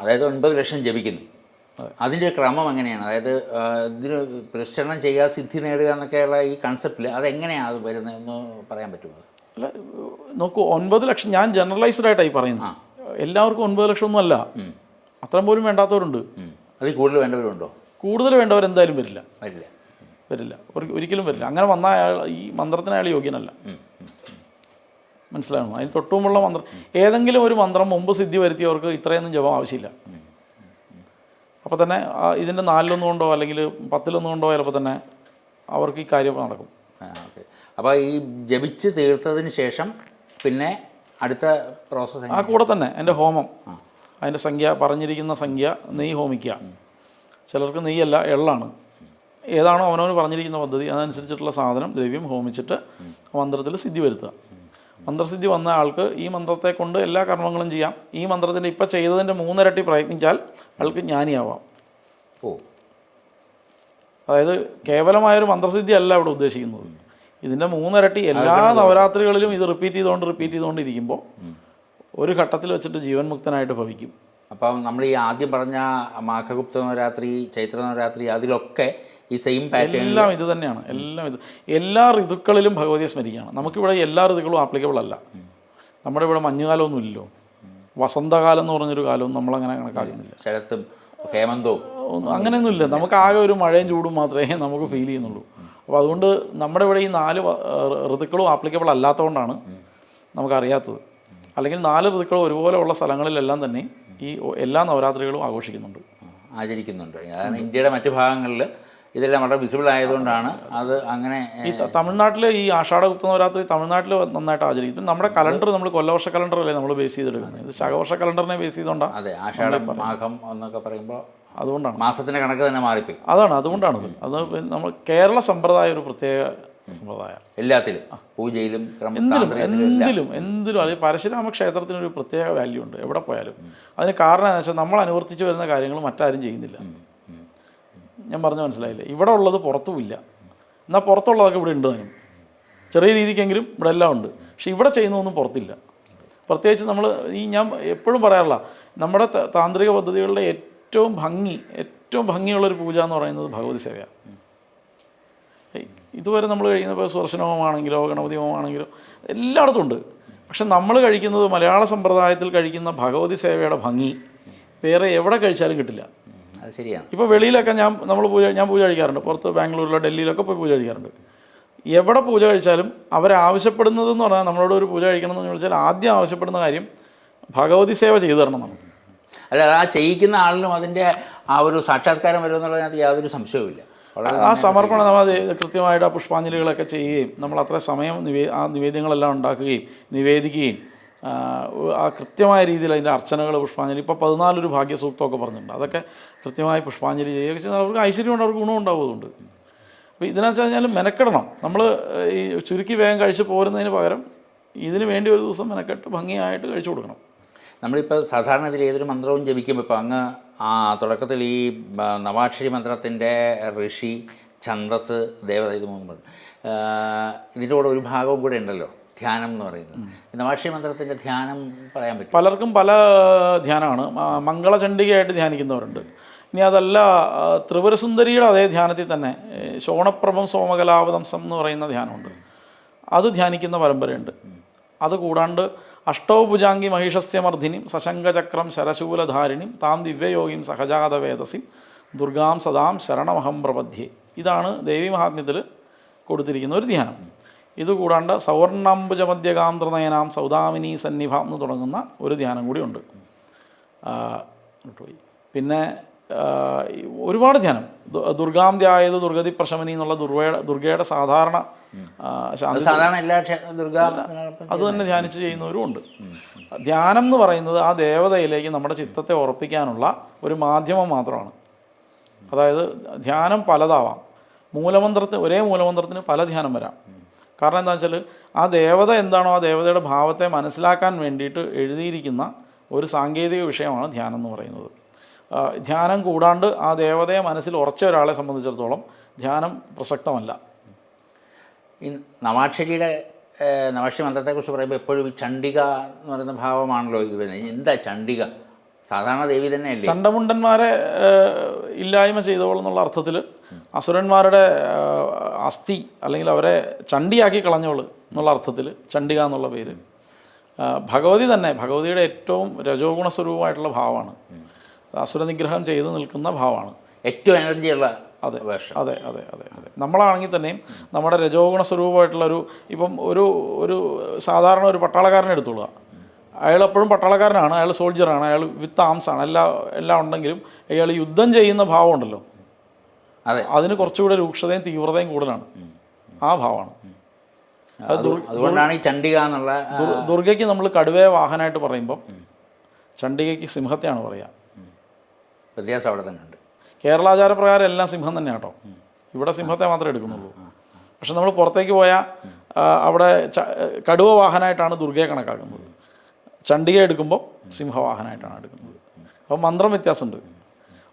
അതായത് ഒൻപത് ലക്ഷം ജപിക്കുന്നു. അതിന്റെ ക്രമം എങ്ങനെയാണ്? അതായത് ഇതിന് പുരസ്കരണം ചെയ്യുക സിദ്ധി നേടുക എന്നൊക്കെയുള്ള ഈ കൺസെപ്റ്റിൽ അതെങ്ങനെയാണ് അത് വരുന്നത് എന്ന് പറയാൻ പറ്റുമോ? അല്ല നോക്കൂ ഒൻപത് ലക്ഷം ഞാൻ ജനറലൈസ്ഡ് ആയിട്ടായി പറയുന്നത്. എല്ലാവർക്കും ഒൻപത് ലക്ഷം ഒന്നും അല്ല. അത്രയും പോലും വേണ്ടാത്തവരുണ്ട്. അതിൽ കൂടുതൽ വേണ്ടവരുണ്ടോ? കൂടുതൽ വേണ്ടവർ എന്തായാലും വരില്ല. വരില്ല. വരില്ല. ഒരി- ഒരിക്കലും വരില്ല. അങ്ങനെ വന്ന അയാൾ ഈ മന്ത്രത്തിന് അയാൾ യോഗ്യനല്ല. മനസ്സിലാകണം അതിന് തൊട്ടുമുള്ള മന്ത്രം. ഏതെങ്കിലും ഒരു മന്ത്രം മുമ്പ് സിദ്ധി വരുത്തിയവർക്ക് ഇത്രയൊന്നും ജപം ആവശ്യമില്ല. അപ്പോൾ തന്നെ ഇതിന്റെ നാലിലൊന്നും കൊണ്ടോ അല്ലെങ്കിൽ പത്തിലൊന്നും കൊണ്ടോ ചിലപ്പോൾ തന്നെ അവർക്ക് ഈ കാര്യം നടക്കും. ഓക്കെ. അപ്പോൾ ഈ ജപിച്ച് തീർത്തതിന് ശേഷം പിന്നെ അടുത്ത പ്രോസസ്സ് ആ കൂടെ തന്നെ എന്റെ ഹോമം. അതിന്റെ സംഖ്യ പറഞ്ഞിരിക്കുന്ന സംഖ്യ നെയ്യ് ഹോമിക്കുക. ചിലർക്ക് നെയ്യല്ല എള്ളാണ്. ഏതാണോ അവനവന് പറഞ്ഞിരിക്കുന്ന പദ്ധതി അതനുസരിച്ചിട്ടുള്ള സാധനം ദ്രവ്യം ഹോമിച്ചിട്ട് മന്ത്രത്തിൽ സിദ്ധി വരുത്തുക. മന്ത്രസിദ്ധി വന്ന ആൾക്ക് ഈ മന്ത്രത്തെ കൊണ്ട് എല്ലാ കർമ്മങ്ങളും ചെയ്യാം. ഈ മന്ത്രത്തിന്റെ ഇപ്പം ചെയ്തതിന്റെ മൂന്നിരട്ടി പ്രയത്നിച്ചാൽ ആൾക്ക് ജ്ഞാനിയാവാം. ഓ. അതായത് കേവലമായൊരു മന്ത്രസിദ്ധി അല്ല ഇവിടെ ഉദ്ദേശിക്കുന്നത്. ഇതിന്റെ മൂന്നിരട്ടി എല്ലാ നവരാത്രികളിലും ഇത് റിപ്പീറ്റ് ചെയ്തുകൊണ്ട് റിപ്പീറ്റ് ചെയ്തുകൊണ്ടിരിക്കുമ്പോൾ ഒരു ഘട്ടത്തിൽ വെച്ചിട്ട് ജീവൻ മുക്തനായിട്ട് ഭവിക്കും. അപ്പം നമ്മൾ ഈ ആദ്യം പറഞ്ഞ മാഘഗുപ്ത നവരാത്രി ചൈത്ര നവരാത്രി അതിലൊക്കെ ഈ സെയിം പാറ്റേൺ എല്ലാം ഇത് തന്നെയാണ്. എല്ലാം ഇത്. എല്ലാ ഋതുക്കളിലും ഭഗവതിയെ സ്മരിക്കുകയാണ് നമുക്കിവിടെ എല്ലാ ഋതുക്കളും ആപ്ലിക്കബിൾ അല്ല. നമ്മുടെ ഇവിടെ മഞ്ഞുകാലമൊന്നും ഇല്ലല്ലോ വസന്തകാലം എന്ന് പറഞ്ഞൊരു കാലവും നമ്മളങ്ങനെ കണക്കാക്കുന്നില്ല. ശരത്തും ഹേമന്തവും അങ്ങനെയൊന്നുമില്ല. നമുക്ക് ആകെ ഒരു മഴയും ചൂടും മാത്രമേ നമുക്ക് ഫീൽ ചെയ്യുന്നുള്ളൂ. അപ്പോൾ അതുകൊണ്ട് നമ്മുടെ ഇവിടെ ഈ നാല് ഋതുക്കളും ആപ്ലിക്കബിൾ അല്ലാത്തതുകൊണ്ടാണ് നമുക്കറിയാത്തത്. അല്ലെങ്കിൽ നാല് ഋതുക്കളും ഒരുപോലെ ഉള്ള സ്ഥലങ്ങളിലെല്ലാം തന്നെ ഈ എല്ലാ നവരാത്രികളും ആഘോഷിക്കുന്നുണ്ട്. ആചരിക്കുന്നുണ്ട്. കാരണം ഇന്ത്യയുടെ മറ്റു ഭാഗങ്ങളിൽ ഇതെല്ലാം വളരെ വിസിബിൾ ആയതുകൊണ്ടാണ് അത് അങ്ങനെ ഈ തമിഴ്നാട്ടിലെ തമിഴ്നാട്ടിൽ ഈ ആഷാഢഗുപ്ത നവരാത്രി തമിഴ്നാട്ടിൽ നന്നായിട്ട് ആചരിക്കും നമ്മുടെ കലണ്ടർ നമ്മൾ കൊല്ലവർഷ കലണ്ടർ അല്ലേ നമ്മൾ ബേസ് ചെയ്തെടുക്കുന്നത്. ഇത് ശകവർഷ കലണ്ടറിനെ ബേസ് ചെയ്തുകൊണ്ടാണ് അതെ ആഷാഢം മാഘം എന്നൊക്കെ പറയുമ്പോൾ അതുകൊണ്ടാണ്. മാസത്തിന്റെ കണക്ക് തന്നെ മാറിപ്പോയി. അതാണ് അതുകൊണ്ടാണ്. അത് നമ്മൾ കേരള സമ്പ്രദായ ഒരു പ്രത്യേക സമ്പ്രദായം. എല്ലാത്തിലും. പൂജയിലും എന്തിലും എന്തിലും എന്തിലും. അല്ലെങ്കിൽ പരശുരാമ ക്ഷേത്രത്തിനൊരു പ്രത്യേക വാല്യൂ ഉണ്ട്. എവിടെ പോയാലും. അതിന് കാരണം എന്ന് വെച്ചാൽ നമ്മൾ അനുവർത്തിച്ച് വരുന്ന കാര്യങ്ങൾ മറ്റാരും ചെയ്യുന്നില്ല. ഞാൻ പറഞ്ഞ മനസ്സിലായില്ലേ? ഇവിടെ ഉള്ളത് പുറത്തുമില്ല എന്നാൽ പുറത്തുള്ളതൊക്കെ ഇവിടെ ഉണ്ട് താനും. ചെറിയ രീതിക്കെങ്കിലും ഇവിടെ എല്ലാം ഉണ്ട്. പക്ഷെ ഇവിടെ ചെയ്യുന്നതൊന്നും പുറത്തില്ല. പ്രത്യേകിച്ച് നമ്മൾ ഈ ഞാൻ എപ്പോഴും പറയാറില്ല നമ്മുടെ താന്ത്രിക പദ്ധതികളുടെ ഏറ്റവും ഭംഗി ഏറ്റവും ഭംഗിയുള്ളൊരു പൂജ എന്ന് പറയുന്നത് ഭഗവതി സേവയാണ് ഇതുവരെ നമ്മൾ കഴിക്കുന്ന ഇപ്പോൾ സുദർശനഹോമാണെങ്കിലോ ഗണപതി ഹോമാണെങ്കിലോ എല്ലായിടത്തും ഉണ്ട്. പക്ഷെ നമ്മൾ കഴിക്കുന്നത് മലയാള സമ്പ്രദായത്തിൽ കഴിക്കുന്ന ഭഗവതി സേവയുടെ ഭംഗി വേറെ എവിടെ കഴിച്ചാലും കിട്ടില്ല. അത് ശരിയാണ്. ഇപ്പോൾ വെളിയിലൊക്കെ ഞാൻ നമ്മൾ പൂജ ഞാൻ പൂജ കഴിക്കാറുണ്ട്. പുറത്ത് ബാംഗ്ലൂരിലോ ഡൽഹിയിലൊക്കെ പോയി പൂജ കഴിക്കാറുണ്ട്. എവിടെ പൂജ കഴിച്ചാലും അവരാവശ്യപ്പെടുന്നത് എന്ന് പറഞ്ഞാൽ നമ്മളോട് ഒരു പൂജ കഴിക്കണം എന്ന് ചോദിച്ചാൽ ആദ്യം ആവശ്യപ്പെടുന്ന കാര്യം ഭഗവതി സേവ ചെയ്തു തരണം എന്നാണ്. അല്ല ആ ചെയ്യിക്കുന്ന ആളിനും അതിന്റെ ആ ഒരു സാക്ഷാത്കാരം വരുമെന്നുള്ളതിനകത്ത് യാതൊരു സംശയവുമില്ല. ആ സമർപ്പണം നമ്മൾ കൃത്യമായിട്ട് ആ പുഷ്പാഞ്ജലികളൊക്കെ ചെയ്യുകയും നമ്മൾ അത്ര സമയം നിവേ ആ നിവേദ്യങ്ങളെല്ലാം ഉണ്ടാക്കുകയും നിവേദിക്കുകയും ആ, കൃത്യമായ രീതിയിൽ അതിന്റെ അർച്ചനകൾ പുഷ്പാഞ്ജലി. ഇപ്പോൾ പതിനാലൊരു ഭാഗ്യസൂക്തമൊക്കെ പറഞ്ഞിട്ടുണ്ട്. അതൊക്കെ കൃത്യമായി പുഷ്പാഞ്ജലി ചെയ്യുകയൊക്കെ ചെയ്താൽ അവർക്ക് ഐശ്വര്യമുണ്ട് അവർക്ക് ഗുണം ഉണ്ടാവുന്നുണ്ട് അപ്പോൾ ഇതിനകത്ത് കഴിഞ്ഞാൽ മെനക്കെടണം. നമ്മൾ ഈ ചുരുക്കി വേഗം കഴിച്ച് പോരുന്നതിന് പകരം ഇതിന് വേണ്ടി ഒരു ദിവസം മെനക്കെട്ട് ഭംഗിയായിട്ട് കഴിച്ചു കൊടുക്കണം. നമ്മളിപ്പോൾ സാധാരണ ഇതിൽ ഏതൊരു മന്ത്രവും ജപിക്കുമ്പോൾ ഇപ്പോൾ അങ്ങ് ആ തുടക്കത്തിൽ ഈ നവാക്ഷരി മന്ത്രത്തിന്റെ ഋഷി ഛന്ദസ് ദേവത ഇത് മൂന്നും ഇതിന്റെ കൂടെ ഒരു ഭാഗവും കൂടെ ഉണ്ടല്ലോ. ധ്യാനം എന്ന് പറയുന്നത്. നവാക്ഷി മന്ത്രത്തിന്റെ ധ്യാനം പറയാൻ പറ്റും പലർക്കും പല ധ്യാനമാണ്. മംഗളചണ്ഡികയായിട്ട് ധ്യാനിക്കുന്നവരുണ്ട്. ഇനി അതല്ല ത്രിപുരസുന്ദരിയുടെ അതേ ധ്യാനത്തിൽ തന്നെ ശോണപ്രഭം സോമകലാവതംസം എന്ന് പറയുന്ന ധ്യാനമുണ്ട്. അത് ധ്യാനിക്കുന്ന പരമ്പരയുണ്ട്. അത് കൂടാണ്ട് അഷ്ടോഭുജാംഗി മഹിഷസ്യമർദ്ധിനിം സശങ്കചക്രം ശരശൂലധാരിണിം താം ദിവ്യയോഗിം സഹജാതവേദസിം ദുർഗാം സദാം ശരണമഹം പ്രപദ്ധ്യേ. ഇതാണ് ദേവി മഹാത്മ്യത്തിൽ കൊടുത്തിരിക്കുന്ന ഒരു ധ്യാനം. ഇത് സവർണാംബുജ മധ്യകാന്ത്രനയനാം ത്രിനയനാം സൗദാമിനി സന്നിഭാം എന്ന് തുടങ്ങുന്ന ഒരു ധ്യാനം കൂടിയുണ്ട്. വിട്ടുപോയി പിന്നെ ഒരുപാട് ധ്യാനം. ദുർഗാം ധ്യായത് ദുർഗതി പ്രശമനി എന്നുള്ള ദുർഗയുടെ ദുർഗയുടെ സാധാരണ സാധാരണ എല്ലാ ദുർഗാ അത് തന്നെ ധ്യാനിച്ച് ചെയ്യുന്നവരും ഉണ്ട്. ധ്യാനം എന്ന് പറയുന്നത് ആ ദേവതയിലേക്ക് നമ്മുടെ ചിത്തത്തെ ഉറപ്പിക്കാനുള്ള ഒരു മാധ്യമം മാത്രമാണ്. അതായത് ധ്യാനം പലതാവാം. മൂലമന്ത്രത്തിന് ഒരേ മൂലമന്ത്രത്തിന് പല ധ്യാനം വരാം. കാരണം എന്താ വെച്ചാൽ ആ ദേവത എന്താണോ ആ ദേവതയുടെ ഭാവത്തെ മനസ്സിലാക്കാൻ വേണ്ടിയിട്ട് എഴുതിയിരിക്കുന്ന ഒരു സാങ്കേതിക വിഷയമാണ് ധ്യാനം എന്ന് പറയുന്നത്. ധ്യാനം കൂടാണ്ട് ആ ദേവതയെ മനസ്സിൽ ഉറച്ച ഒരാളെ സംബന്ധിച്ചിടത്തോളം ധ്യാനം പ്രസക്തമല്ല. ഈ നവാക്ഷരിയുടെ നവാക്ഷി മന്ത്രത്തെക്കുറിച്ച് പറയുമ്പോൾ എപ്പോഴും ഈ ചണ്ഡിക എന്ന് പറയുന്ന ഭാവമാണല്ലോ ഇത് വരുന്നത്. എന്താ ചണ്ഡിക? സാധാരണ ദേവി തന്നെയല്ലേ? ചണ്ടമുണ്ടന്മാരെ ഇല്ലായ്മ ചെയ്തോളെന്നുള്ള അർത്ഥത്തിൽ അസുരന്മാരുടെ അസ്ഥി അല്ലെങ്കിൽ അവരെ ചണ്ടിയാക്കി കളഞ്ഞോൾ എന്നുള്ള അർത്ഥത്തിൽ ചണ്ടിക എന്നുള്ള പേര്. ഭഗവതി തന്നെ ഭഗവതിയുടെ ഏറ്റവും രജോഗുണ സ്വരൂപമായിട്ടുള്ള ഭാവമാണ്. അസുരനിഗ്രഹം ചെയ്തു നിൽക്കുന്ന ഭാവമാണ്. ഏറ്റവും എനർജിയുള്ള അതെ അതെ അതെ അതെ അതെ. നമ്മളാണെങ്കിൽ തന്നെയും നമ്മുടെ രജോഗുണ സ്വരൂപമായിട്ടുള്ള ഒരു ഇപ്പം ഒരു ഒരു സാധാരണ ഒരു പട്ടാളക്കാരനെ എടുത്തോളുക. അയാൾ എപ്പോഴും പട്ടാളക്കാരനാണ് അയാൾ സോൾജിയറാണ് അയാൾ വിത്ത് ആംസ് ആണ് എല്ലാ എല്ലാം ഉണ്ടെങ്കിലും അയാൾ യുദ്ധം ചെയ്യുന്ന ഭാവം ഉണ്ടല്ലോ. അതെ അതിന് കുറച്ചുകൂടെ രൂക്ഷതയും തീവ്രതയും കൂടുതലാണ്. ആ ഭാവമാണ്. അത് അതുകൊണ്ടാണ് ഈ ചണ്ഡിക എന്നുള്ള ദുർഗയ്ക്ക് നമ്മൾ കടുവയെ വാഹനമായിട്ട് പറയുമ്പോൾ ചണ്ഡികയ്ക്ക് സിംഹത്തെയാണ് പറയുക. വ്യത്യാസം അവിടെ തന്നെ ഉണ്ട്. കേരളാചാരപ്രകാരം എല്ലാം സിംഹം തന്നെ കേട്ടോ. ഇവിടെ സിംഹത്തെ മാത്രമേ എടുക്കുന്നുള്ളൂ. പക്ഷെ നമ്മൾ പുറത്തേക്ക് പോയാൽ അവിടെ കടുവ വാഹനമായിട്ടാണ് ദുർഗയെ കണക്കാക്കുന്നത്. ചണ്ഡിക എടുക്കുമ്പോൾ സിംഹവാഹനമായിട്ടാണ് എടുക്കുന്നത്. അപ്പോൾ മന്ത്രം വ്യത്യാസമുണ്ട്.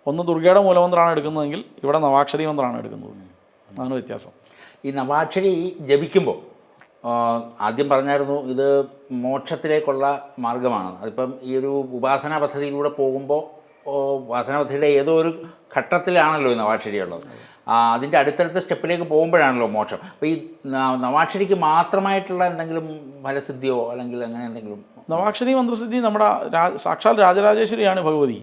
ഒന്ന് ദുർഗയുടെ മൂലമന്ത്രമാണ് എടുക്കുന്നതെങ്കിൽ ഇവിടെ നവാക്ഷരി മന്ത്രമാണ് എടുക്കുന്നത്. അതാണ് വ്യത്യാസം. ഈ നവാക്ഷരി ജപിക്കുമ്പോൾ ആദ്യം പറഞ്ഞായിരുന്നു ഇത് മോക്ഷത്തിലേക്കുള്ള മാർഗമാണ്. അതിപ്പം ഈ ഒരു ഉപാസനാ പദ്ധതിയിലൂടെ പോകുമ്പോൾ ഉപാസനാ പദ്ധതിയുടെ ഏതോ ഒരു ഘട്ടത്തിലാണല്ലോ ഈ നവാക്ഷരി ഉള്ളത്. അതിന്റെ അടുത്തടുത്ത സ്റ്റെപ്പിലേക്ക് പോകുമ്പോഴാണല്ലോ മോക്ഷം. അപ്പോൾ ഈ നവാക്ഷരിക്ക് മാത്രമായിട്ടുള്ള എന്തെങ്കിലും ഫലസിദ്ധിയോ അല്ലെങ്കിൽ അങ്ങനെ എന്തെങ്കിലും നവാക്ഷരി മന്ത്രസിദ്ധി നമ്മുടെ സാക്ഷാൽ രാജരാജേശ്വരിയാണ് ഭഗവതി.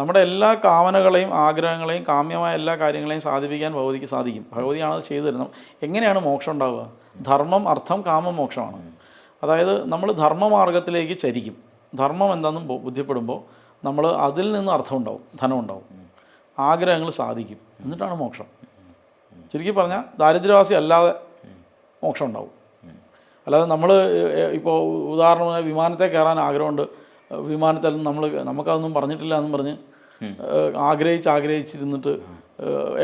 നമ്മുടെ എല്ലാ കാമനകളെയും ആഗ്രഹങ്ങളെയും കാമ്യമായ എല്ലാ കാര്യങ്ങളെയും സാധിപ്പിക്കാൻ ഭഗവതിക്ക് സാധിക്കും. ഭഗവതിയാണ് അത് ചെയ്തു തരുന്നത്. എങ്ങനെയാണ് മോക്ഷം ഉണ്ടാവുക? ധർമ്മം അർത്ഥം കാമം മോക്ഷമാണ്. അതായത് നമ്മൾ ധർമ്മമാർഗത്തിലേക്ക് ചരിക്കും. ധർമ്മം എന്താണെന്ന് ബോ- ബോധ്യപ്പെടുമ്പോൾ നമ്മൾ അതിൽ നിന്ന് അർത്ഥം ഉണ്ടാവും ധനം ഉണ്ടാവും. ആഗ്രഹങ്ങൾ സാധിക്കും. എന്നിട്ടാണ് മോക്ഷം. ചുരുക്കി പറഞ്ഞാൽ ദാരിദ്ര്യവാസി അല്ലാതെ മോക്ഷം ഉണ്ടാവും. അല്ലാതെ നമ്മൾ ഇപ്പോൾ ഉദാഹരണമായി വിമാനത്തെ കയറാൻ ആഗ്രഹമുണ്ട്. വിമാനത്തിൽ നമ്മൾ നമുക്കതൊന്നും പറഞ്ഞിട്ടില്ല എന്നും പറഞ്ഞ് ആഗ്രഹിച്ച് ആഗ്രഹിച്ചിരുന്നിട്ട്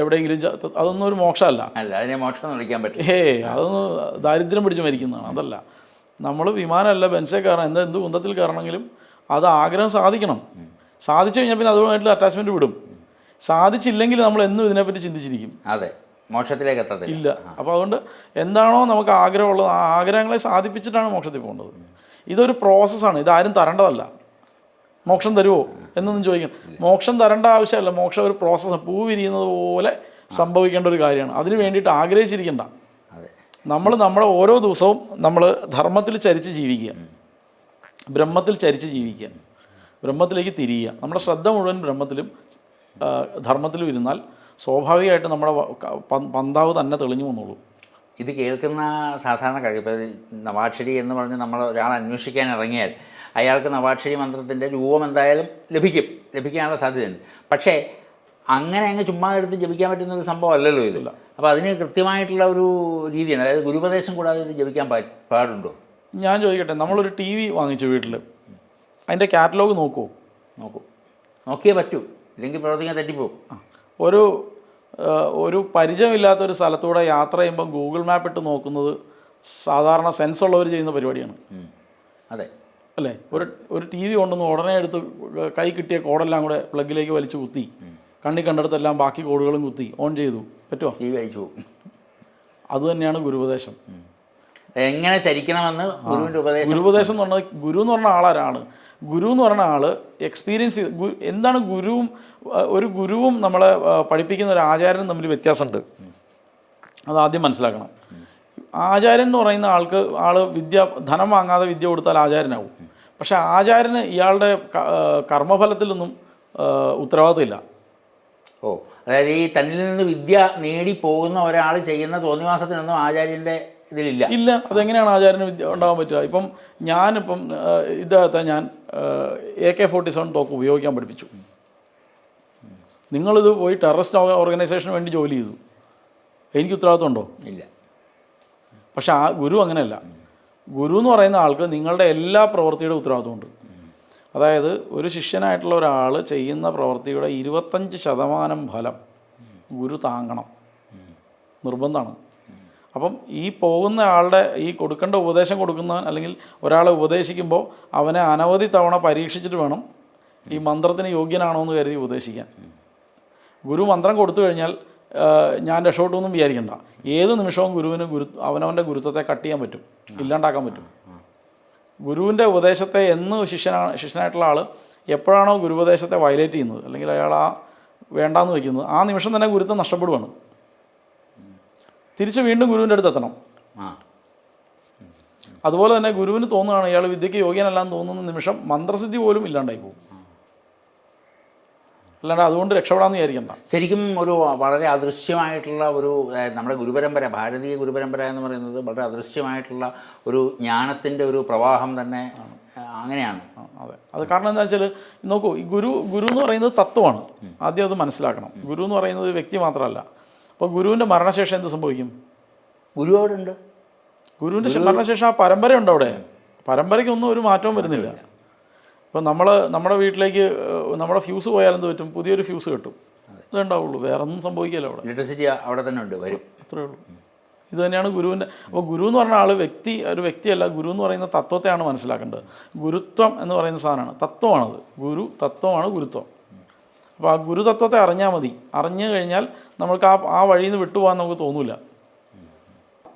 എവിടെയെങ്കിലും അതൊന്നും ഒരു മോക്ഷമല്ല. അല്ല അതിനെ മോക്ഷം വിളിക്കാൻ പറ്റും ഹേ അതൊന്ന് ദാരിദ്ര്യം പിടിച്ച് മരിക്കുന്നതാണ് അതല്ല. നമ്മൾ വിമാനമല്ല ബെൻസേ കയറണം എന്ത് എന്ത് കുന്തത്തിൽ കയറണമെങ്കിലും അത് ആഗ്രഹം സാധിക്കണം. സാധിച്ചു കഴിഞ്ഞാൽ പിന്നെ അതുമായിട്ടുള്ള അറ്റാച്ച്മെന്റ് വിടും. സാധിച്ചില്ലെങ്കിൽ നമ്മൾ എന്നും ഇതിനെപ്പറ്റി ചിന്തിച്ചിരിക്കും. അതെ മോക്ഷത്തിലേക്ക് എത്തത്തില്ല. ഇല്ല. അപ്പോൾ അതുകൊണ്ട് എന്താണോ നമുക്ക് ആഗ്രഹമുള്ളത് ആ ആഗ്രഹങ്ങളെ സാധിപ്പിച്ചിട്ടാണ് മോക്ഷത്തിൽ പോകേണ്ടത്. ഇതൊരു പ്രോസസ്സാണ് ഇതാരും തരേണ്ടതല്ല. മോക്ഷം തരുമോ എന്നൊന്നും ചോദിക്കണം. മോക്ഷം തരേണ്ട ആവശ്യമല്ല. മോക്ഷം ഒരു പ്രോസസ്സ് പൂ വിരിയുന്നത് പോലെ സംഭവിക്കേണ്ട ഒരു കാര്യമാണ്. അതിന് വേണ്ടിയിട്ട് ആഗ്രഹിച്ചിരിക്കണ്ട. നമ്മൾ നമ്മളെ ഓരോ ദിവസവും നമ്മൾ ധർമ്മത്തിൽ ചരിച്ച് ജീവിക്കുക. ബ്രഹ്മത്തിൽ ചരിച്ച് ജീവിക്കുക. ബ്രഹ്മത്തിലേക്ക് തിരിയുക. നമ്മുടെ ശ്രദ്ധ മുഴുവൻ ബ്രഹ്മത്തിലും ധർമ്മത്തിലും ഇരുന്നാൽ സ്വാഭാവികമായിട്ട് നമ്മുടെ പന്താവ് തന്നെ തെളിഞ്ഞു വന്നോളൂ ഇത് കേൾക്കുന്ന സാധാരണക്കാർ ഇപ്പോൾ നവാക്ഷരി എന്ന് പറഞ്ഞ് നമ്മൾ ഒരാൾ അന്വേഷിക്കാൻ ഇറങ്ങിയാൽ അയാൾക്ക് നവാക്ഷരി മന്ത്രത്തിന്റെ രൂപം എന്തായാലും ലഭിക്കും. ലഭിക്കാനുള്ള സാധ്യതയുണ്ട്. പക്ഷേ അങ്ങനെ അങ്ങ് ചുമ്മാ എടുത്ത് ജപിക്കാൻ പറ്റുന്ന ഒരു സംഭവം അല്ലല്ലോ ഇതില്ല അപ്പോൾ അതിന് കൃത്യമായിട്ടുള്ള ഒരു രീതിയാണ്. അതായത് ഗുരുപദേശം കൂടാതെ ഇത് ജപിക്കാൻ പാടുണ്ടോ? ഞാൻ ചോദിക്കട്ടെ നമ്മളൊരു ടി വി വാങ്ങിച്ചു വീട്ടിൽ അതിന്റെ കാറ്റലോഗ് നോക്കുമോ നോക്കൂ. നോക്കിയേ പറ്റൂ. ഇല്ലെങ്കിൽ പ്രവർത്തിക്കാൻ തെറ്റിപ്പോവും. ഒരു ഒരു പരിചയമില്ലാത്ത ഒരു സ്ഥലത്തൂടെ യാത്ര ചെയ്യുമ്പം ഗൂഗിൾ മാപ്പ് ഇട്ട് നോക്കുന്നത് സാധാരണ സെൻസ് ഉള്ളവർ ചെയ്യുന്ന പരിപാടിയാണ്. അതെ. അല്ലേ? ഒരു ഒരു ടി വി കൊണ്ടുവന്ന് ഉടനെ എടുത്ത് കൈ കിട്ടിയ കോഡെല്ലാം കൂടെ പ്ലഗിലേക്ക് വലിച്ചു കുത്തി. കണ്ണി കണ്ടെടുത്തെല്ലാം ബാക്കി കോഡുകളും കുത്തി. ഓൺ ചെയ്തു. പറ്റുമോ ടി വി അയച്ചു അത് തന്നെയാണ് ഗുരുപദേശം. എങ്ങനെ ചരിക്കണമെന്ന് ഗുരുവിന്റെ ഉപദേശം ഗുരുപദേശം എന്ന് പറഞ്ഞാൽ ഗുരു എന്ന് പറഞ്ഞ ആളാരാണ്. ഗുരു എന്ന് പറഞ്ഞ ആൾ എക്സ്പീരിയൻസ് ചെയ്ത് എന്താണ് ഗുരുവും ഒരു ഗുരുവും നമ്മളെ പഠിപ്പിക്കുന്ന ഒരു ആചാര്യനും തമ്മിൽ വ്യത്യാസമുണ്ട്. അത് ആദ്യം മനസ്സിലാക്കണം. ആചാര്യൻ എന്ന് പറയുന്ന ആൾക്ക് ആൾ വിദ്യ ധനം വാങ്ങാതെ വിദ്യ കൊടുത്താൽ ആചാര്യനാവും. പക്ഷേ ആചാര്യന് ഇയാളുടെ കർമ്മഫലത്തിലൊന്നും ഉത്തരവാദിത്തമില്ല ഓ അതായത് ഈ തന്നിൽ നിന്ന് വിദ്യ നേടി പോകുന്ന ഒരാൾ ചെയ്യുന്ന തോന്നിവാസത്തിനൊന്നും ആചാര്യന്റെ ഇതിലില്ല. ഇല്ല അതെങ്ങനെയാണ് ആചാര്യന് വിദ്യ ഉണ്ടാകാൻ പറ്റുക? ഇപ്പം ഞാനിപ്പം ഇദ്ദേഹത്തെ ഞാൻ എ കെ ഫോർട്ടി സെവൻ തോക്ക് ഉപയോഗിക്കാൻ പഠിപ്പിച്ചു. നിങ്ങളിത് പോയി ടെററിസ്റ്റ് ഓർഗനൈസേഷന് വേണ്ടി ജോലി ചെയ്തു. എനിക്ക് ഉത്തരവാദിത്വം ഉണ്ടോ? ഇല്ല. പക്ഷെ ആ ഗുരു അങ്ങനെയല്ല. ഗുരു എന്ന് പറയുന്ന ആൾക്ക് നിങ്ങളുടെ എല്ലാ പ്രവൃത്തിയുടെ ഉത്തരവാദിത്വമുണ്ട്. അതായത് ഒരു ശിഷ്യനായിട്ടുള്ള ഒരാൾ ചെയ്യുന്ന പ്രവൃത്തിയുടെ ഇരുപത്തഞ്ച് ശതമാനം ഫലം ഗുരു താങ്ങണം. നിർബന്ധമാണ്. അപ്പം ഈ പോകുന്ന ആളുടെ ഈ കൊടുക്കേണ്ട ഉപദേശം കൊടുക്കുന്ന അല്ലെങ്കിൽ ഒരാളെ ഉപദേശിക്കുമ്പോൾ അവനെ അനവധി തവണ പരീക്ഷിച്ചിട്ട് വേണം ഈ മന്ത്രത്തിന് യോഗ്യനാണോ എന്ന് കരുതി ഉപദേശിക്കാൻ. ഗുരു മന്ത്രം കൊടുത്തു കഴിഞ്ഞാൽ ഞാൻ രക്ഷപ്പെട്ടു വിചാരിക്കണ്ട. ഏത് നിമിഷവും ഗുരുവിന് ഗുരു അവനവന്റെ ഗുരുത്വത്തെ കട്ട് ചെയ്യാൻ പറ്റും. ഇല്ലാണ്ടാക്കാൻ പറ്റും. ഗുരുവിന്റെ ഉപദേശത്തെ എന്ന് ശിഷ്യനാണ് ശിഷ്യനായിട്ടുള്ള ആൾ എപ്പോഴാണോ ഗുരുപദേശത്തെ വയലേറ്റ് ചെയ്യുന്നത് അല്ലെങ്കിൽ അയാൾ ആ വേണ്ടാന്ന് വയ്ക്കുന്നത് ആ നിമിഷം തന്നെ ഗുരുത്വം നഷ്ടപ്പെടുവാണ്. തിരിച്ച് വീണ്ടും ഗുരുവിന്റെ അടുത്ത് എത്തണം. അതുപോലെ തന്നെ ഗുരുവിന് തോന്നുകയാണ് ഇയാൾ വിദ്യയ്ക്ക് യോഗ്യനല്ലാന്ന് തോന്നുന്ന നിമിഷം മന്ത്രസിദ്ധി പോലും ഇല്ലാണ്ടായി പോകും. അല്ലാണ്ട് അതുകൊണ്ട് രക്ഷപ്പെടാമെന്ന് വിചാരിക്കണ്ട. ശരിക്കും ഒരു വളരെ അദൃശ്യമായിട്ടുള്ള ഒരു നമ്മുടെ ഗുരുപരമ്പര ഭാരതീയ ഗുരുപരമ്പര എന്ന് പറയുന്നത് വളരെ അദൃശ്യമായിട്ടുള്ള ഒരു ജ്ഞാനത്തിന്റെ ഒരു പ്രവാഹം തന്നെ അങ്ങനെയാണ്. അതെ. അത് കാരണം എന്താ വെച്ചാൽ നോക്കൂ ഈ ഗുരു ഗുരു എന്ന് പറയുന്നത് തത്വമാണ്. ആദ്യം അത് മനസ്സിലാക്കണം. ഗുരു എന്ന് പറയുന്നത് വ്യക്തി മാത്രമല്ല. അപ്പോൾ ഗുരുവിന്റെ മരണശേഷം എന്ത് സംഭവിക്കും? ഗുരു അവിടെ ഉണ്ട് ഗുരുവിന്റെ മരണശേഷം ആ പരമ്പരയുണ്ട് അവിടെ പരമ്പരയ്ക്കൊന്നും ഒരു മാറ്റവും വരുന്നില്ല. ഇപ്പം നമ്മൾ നമ്മുടെ വീട്ടിലേക്ക് നമ്മുടെ ഫ്യൂസ് പോയാൽ എന്ത് പറ്റും? പുതിയൊരു ഫ്യൂസ് കിട്ടും. അതേ. ഉണ്ടാവുള്ളൂ. വേറെ ഒന്നും സംഭവിക്കില്ല അവിടെ. ഇലക്ട്രിസിറ്റി അവിടെ തന്നെ ഉണ്ട് വരും. അത്രേ ഉള്ളൂ. ഇത് തന്നെയാണ് ഗുരുവിന്റെ അപ്പോൾ ഗുരു എന്ന് പറഞ്ഞ ആൾ വ്യക്തി ഒരു വ്യക്തിയല്ല ഗുരു എന്ന് പറയുന്ന തത്വത്തെയാണ് മനസ്സിലാക്കേണ്ടത്. ഗുരുത്വം എന്ന് പറയുന്ന സാധനമാണ്. തത്വമാണത്. ഗുരു തത്വമാണ് ഗുരുത്വം. അപ്പോൾ ആ ഗുരുതത്വത്തെ അറിഞ്ഞാൽ മതി. അറിഞ്ഞു കഴിഞ്ഞാൽ നമുക്ക് ആ ആ വഴിയിൽ നിന്ന് വിട്ടുപോകാൻ നമുക്ക് തോന്നില്ല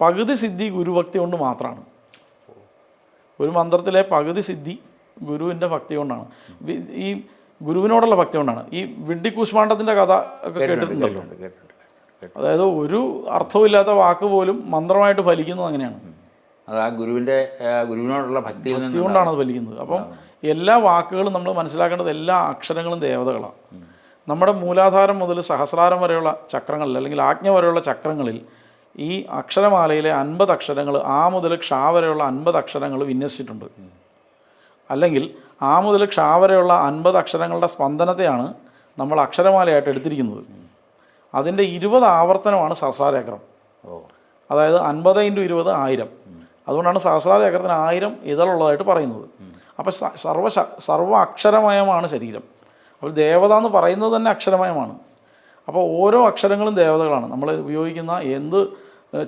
പകുതി സിദ്ധി ഗുരുഭക്തി കൊണ്ട് മാത്രമാണ് ഒരു മന്ത്രത്തിലെ പകുതി സിദ്ധി ഗുരുവിന്റെ ഭക്തി കൊണ്ടാണ്. ഈ ഗുരുവിനോടുള്ള ഭക്തി കൊണ്ടാണ്. ഈ വിഡ്ഢി കൂശ്മാണ്ഡത്തിന്റെ കഥ ഒക്കെ കേട്ടിട്ടുണ്ടല്ലോ കേട്ടിട്ടുണ്ട്? കേട്ടിട്ടുണ്ട് കേട്ടിട്ടുണ്ട്. അതായത് ഒരു അർത്ഥമില്ലാത്ത വാക്ക് പോലും മന്ത്രമായിട്ട് ഫലിക്കുന്നത് അങ്ങനെയാണ്. അത് ആ ഗുരുവിന്റെ ഗുരുവിനോടുള്ള ഭക്തി ഭക്തി കൊണ്ടാണ് അത് ഫലിക്കുന്നത്. അപ്പം എല്ലാ വാക്കുകളും നമ്മൾ മനസ്സിലാക്കേണ്ടത് എല്ലാ അക്ഷരങ്ങളും ദേവതകളാണ്. നമ്മുടെ മൂലാധാരം മുതൽ സഹസ്രാരം വരെയുള്ള ചക്രങ്ങളിൽ അല്ലെങ്കിൽ ആജ്ഞ വരെയുള്ള ചക്രങ്ങളിൽ ഈ അക്ഷരമാലയിലെ അൻപത് അക്ഷരങ്ങൾ ആ മുതൽ ക്ഷാ വരെയുള്ള അൻപത് അക്ഷരങ്ങൾ വിന്യസിച്ചിട്ടുണ്ട്. അല്ലെങ്കിൽ ആ മുതൽ ക്ഷാ വരെയുള്ള അൻപത് അക്ഷരങ്ങളുടെ സ്പന്ദനത്തെയാണ് നമ്മൾ അക്ഷരമാലയായിട്ട് എടുത്തിരിക്കുന്നത്. അതിന്റെ ഇരുപത് ആവർത്തനമാണ് സഹസ്രാരേഖരം. അതായത് അൻപത് ഇന്റു ഇരുപത് ആയിരം. അതുകൊണ്ടാണ് സഹസ്രാര ഏക്കരത്തിന് ആയിരം ഇതളുള്ളതായിട്ട് പറയുന്നത്. അപ്പോൾ സർവ സർവ അക്ഷരമയമാണ് ശരീരം. അപ്പോൾ ദേവത എന്ന് പറയുന്നത് തന്നെ അക്ഷരമയമാണ്. അപ്പോൾ ഓരോ അക്ഷരങ്ങളും ദേവതകളാണ്. നമ്മൾ ഉപയോഗിക്കുന്ന എന്ത്